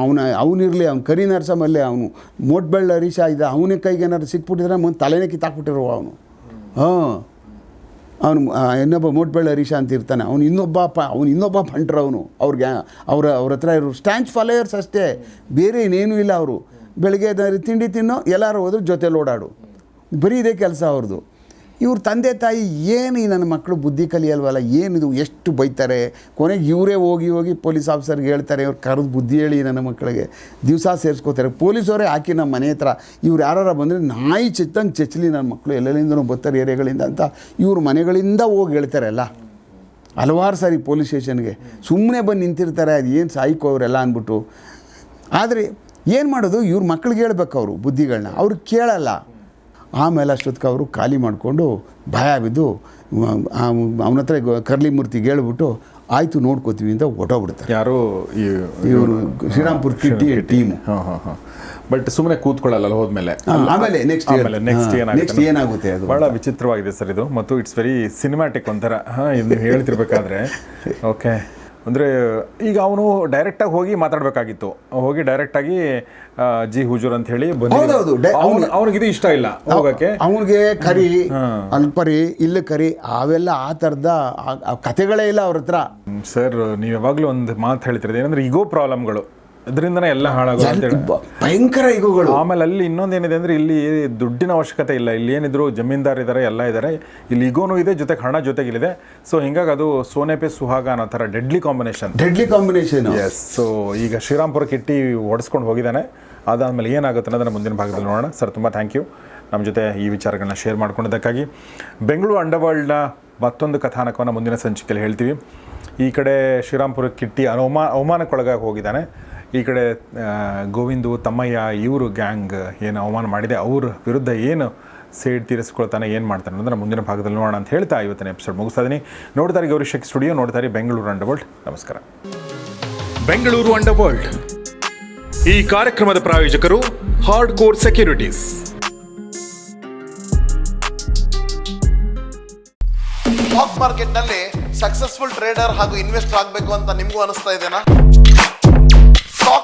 ಅವನ ಅವನಿರಲಿ ಅವ್ನು ಕರಿ ನರ್ಸಮಲ್ಲೇ ಅವನು. ಮೋಟ್ಬೆಳ್ಳ ಹರೀಶ ಇದೆ ಅವನ ಕೈಗೆ ಏನಾದ್ರು ಸಿಕ್ಬಿಟ್ಟಿದ್ರೆ ಮುಂದೆ ತಲೆನೇ ಕಿತ್ತಾಕ್ಬಿಟ್ಟಿರುವ ಅವನು. ಹಾಂ ಅವನು ಇನ್ನೊಬ್ಬ ಮೋಟ್ಬೆಳ್ಳ ಹರೀಶ ಅಂತ ಇರ್ತಾನೆ. ಅವ್ನು ಇನ್ನೊಬ್ಬ ಪ, ಅವ್ನು ಇನ್ನೊಬ್ಬ ಅವನು. ಅವ್ರಿಗೆ, ಅವರ, ಅವ್ರ ಹತ್ರ ಇರೋ ಸ್ಟ್ಯಾಂಚ್ ಫಾಲೋಯರ್ಸ್ ಅಷ್ಟೇ. ಬೇರೆ ಇನ್ನೇನೂ ಇಲ್ಲ ಅವರು. ಬೆಳಗ್ಗೆ ತಿಂಡಿ ತಿನ್ನೋ, ಎಲ್ಲರೂ ಹೋದ್ರೆ ಜೊತೆಲಿ ಓಡಾಡು. ಬರೀ ಇದೇ ಕೆಲಸ ಅವ್ರದ್ದು ಇವ್ರ ತಂದೆ ತಾಯಿ ಏನು ನನ್ನ ಮಕ್ಕಳು ಬುದ್ಧಿ ಕಲಿಯಲ್ವಲ್ಲ ಏನಿದು ಎಷ್ಟು ಬೈತಾರೆ? ಕೊನೆಗೆ ಇವರೇ ಹೋಗಿ ಹೋಗಿ ಪೊಲೀಸ್ ಆಫೀಸರ್ಗೆ ಹೇಳ್ತಾರೆ, ಇವ್ರು ಕರೆದು ಬುದ್ಧಿ ಹೇಳಿ ನನ್ನ ಮಕ್ಕಳಿಗೆ ದಿವಸ ಸೇರಿಸ್ಕೋತಾರೆ. ಪೊಲೀಸವರೇ ಹಾಕಿ ನಮ್ಮ ಮನೆ ಹತ್ರ, ಇವ್ರು ಯಾರು ಬಂದರೆ ನಾಯಿ ಚಿತ್ತಂಗೆ ಚೆಚ್ಚಲಿ ನನ್ನ ಮಕ್ಕಳು ಎಲ್ಲೆಲ್ಲಿಂದನೂ ಬರ್ತಾರೆ, ಏರಿಯಾಗಳಿಂದ ಅಂತ ಇವ್ರ ಮನೆಗಳಿಂದ ಹೋಗಿ ಹೇಳ್ತಾರೆ ಎಲ್ಲ ಹಲವಾರು ಸಾರಿ ಪೊಲೀಸ್ ಸ್ಟೇಷನ್ಗೆ ಸುಮ್ಮನೆ ಬಂದು ನಿಂತಿರ್ತಾರೆ, ಅದು ಏನು ಸಾಯ್ಕೋ ಅವರೆಲ್ಲ ಅಂದ್ಬಿಟ್ಟು. ಆದರೆ ಏನು ಮಾಡೋದು, ಇವ್ರ ಮಕ್ಳಿಗೆ ಹೇಳ್ಬೇಕು ಅವರು ಬುದ್ಧಿಗಳನ್ನ ಅವ್ರು ಕೇಳಲ್ಲ. ಆಮೇಲೆ ಅಷ್ಟೊತ್ತಿಗೆ ಅವರು ಖಾಲಿ ಮಾಡಿಕೊಂಡು ಭಯ ಬಿದ್ದು ಅವನ ಹತ್ರ ಕರ್ಲಿ ಮೂರ್ತಿಗೆ ಹೇಳ್ಬಿಟ್ಟು ಆಯಿತು ನೋಡ್ಕೋತೀವಿ ಅಂತ ಹೊಟ್ಟೋಗ್ಬಿಡ್ತಾರೆ ಯಾರು ಈ ಇವರು ಶ್ರೀರಾಮ್ಪುರ್ ಕಿಟ್ಟಿ ಟೀಮ್. ಹಾಂ ಹಾಂ ಹಾಂ. ಬಟ್ ಸುಮ್ಮನೆ ಕೂತ್ಕೊಳ್ಳಲ್ಲ ಹೋದ್ಮೇಲೆ? ಆಮೇಲೆ ನೆಕ್ಸ್ಟ್ ನೆಕ್ಸ್ಟ್ ನೆಕ್ಸ್ಟ್ ಏನಾಗುತ್ತೆ ಅದು ಬಹಳ ವಿಚಿತ್ರವಾಗಿದೆ ಸರ್ ಇದು. ಮತ್ತು ಇಟ್ಸ್ ವೆರಿ ಸಿನಿಮ್ಯಾಟಿಕ್ ಒಂಥರ. ಹಾಂ ಇದು ಹೇಳ್ತಿರ್ಬೇಕಾದ್ರೆ. ಓಕೆ ಅಂದರೆ ಈಗ ಅವನು ಡೈರೆಕ್ಟಾಗಿ ಹೋಗಿ ಮಾತಾಡಬೇಕಾಗಿತ್ತು. ಹೋಗಿ ಡೈರೆಕ್ಟಾಗಿ ಜಿ ಹುಜೂರ್ ಅಂತ ಹೇಳಿ ಅವನಿಗೆ ಇದು ಇಷ್ಟ ಇಲ್ಲ ಹೋಗಕ್ಕೆ ಅವನಿಗೆ ಕರಿ ಅಲ್ಪರಿ ಇಲ್ಲ ಕರಿ ಅವೆಲ್ಲ ಆ ಥರದ ಕಥೆಗಳೇ ಇಲ್ಲ ಅವ್ರ ಹತ್ರ. ಸರ್ ನೀವು ಯಾವಾಗಲೂ ಒಂದು ಮಾತು ಹೇಳ್ತಿರೋದು ಏನಂದ್ರೆ ಈಗೋ ಪ್ರಾಬ್ಲಮ್ಗಳು. ಇದರಿಂದನೇ ಎಲ್ಲ ಹಾಳಾಗೋದು ಅಂತ ಹೇಳಿ. ಭಯಂಕರ ಈಗೋಗಳು. ಆಮೇಲೆ ಅಲ್ಲಿ ಇನ್ನೊಂದೇನಿದೆ ಅಂದರೆ ಇಲ್ಲಿ ದುಡ್ಡಿನ ಅವಶ್ಯಕತೆ ಇಲ್ಲ. ಇಲ್ಲಿ ಏನಿದ್ರು ಜಮೀನ್ದಾರ್ ಇದ್ದಾರೆ ಎಲ್ಲ ಇದ್ದಾರೆ ಇಲ್ಲಿ ಈಗೋನು ಇದೆ ಜೊತೆಗೆ ಹಣ ಜೊತೆಗಿಲ್ಲಿದೆ. ಸೊ ಹಿಂಗಾಗಿ ಅದು ಸೋನೆ ಪೆ ಸುಹಾಗ ಅನ್ನೋ ಥರ deadly combination deadly combination yes so ಈಗ ಶ್ರೀರಾಮ್ಪುರ ಕಿಟ್ಟಿ ಓಡಿಸ್ಕೊಂಡು ಹೋಗಿದ್ದಾನೆ. ಅದಾದಮೇಲೆ ಏನಾಗುತ್ತೆ ಅನ್ನೋದನ್ನು ಮುಂದಿನ ಭಾಗದಲ್ಲಿ ನೋಡೋಣ. ಸರ್ ತುಂಬ ಥ್ಯಾಂಕ್ ಯು ನಮ್ಮ ಜೊತೆ ಈ ವಿಚಾರಗಳನ್ನ ಶೇರ್ ಮಾಡ್ಕೊಂಡಿದ್ದಕ್ಕಾಗಿ. ಬೆಂಗಳೂರು ಅಂಡರ್ವರ್ಲ್ಡ್ನ ಮತ್ತೊಂದು ಕಥಾನಕವನ್ನು ಮುಂದಿನ ಸಂಚಿಕೆಯಲ್ಲಿ ಹೇಳ್ತೀವಿ. ಈ ಕಡೆ ಶ್ರೀರಾಮ್ಪುರ ಕಿಟ್ಟಿ ಅವಮಾ ಅವಮಾನಕ್ಕೊಳಗಾಗಿ ಹೋಗಿದ್ದಾನೆ. ಈ ಕಡೆ ಗೋವಿಂದು ತಮ್ಮಯ್ಯ ಇವರು ಗ್ಯಾಂಗ್ ಏನು ಅವಮಾನ ಮಾಡಿದೆ ಅವ್ರ ವಿರುದ್ಧ ಏನು ಸೇಡ್ ತೀರಿಸ್ಕೊಳ್ತಾನೆ ಏನು ಮಾಡ್ತಾನೆ ಅಂದ್ರೆ ಮುಂದಿನ ಭಾಗದಲ್ಲಿ ನೋಡೋಣ ಅಂತ ಹೇಳ್ತಾ ಇವತ್ತಿನ ಎಪಿಸೋಡ್ ಮುಗಿಸ್ತಾ ಇದ್ದೀನಿ ನೋಡ್ತಾರೆ ಗೌರಿ ಶೆಕ್ ಸ್ಟುಡಿಯೋ ನೋಡ್ತಾರೆ ಬೆಂಗಳೂರು ಅಂಡರ್ ವರ್ಲ್ಡ್ ನಮಸ್ಕಾರ. ಬೆಂಗಳೂರು ಅಂಡರ್ ವರ್ಲ್ಡ್ ಈ ಕಾರ್ಯಕ್ರಮದ ಪ್ರಾಯೋಜಕರು ಹಾರ್ಡ್ ಕೋರ್ ಸೆಕ್ಯೂರಿಟೀಸ್ ಸ್ಟಾಕ್ ಮಾರ್ಕೆಟ್ನಲ್ಲಿ ಸಕ್ಸಸ್ಫುಲ್ ಟ್ರೇಡರ್ ಹಾಗೂ ಇನ್ವೆಸ್ಟರ್ ಆಗಬೇಕು ಅಂತ ನಿಮಗೂ ಅನಿಸ್ತಾ ಇದೆನಾ?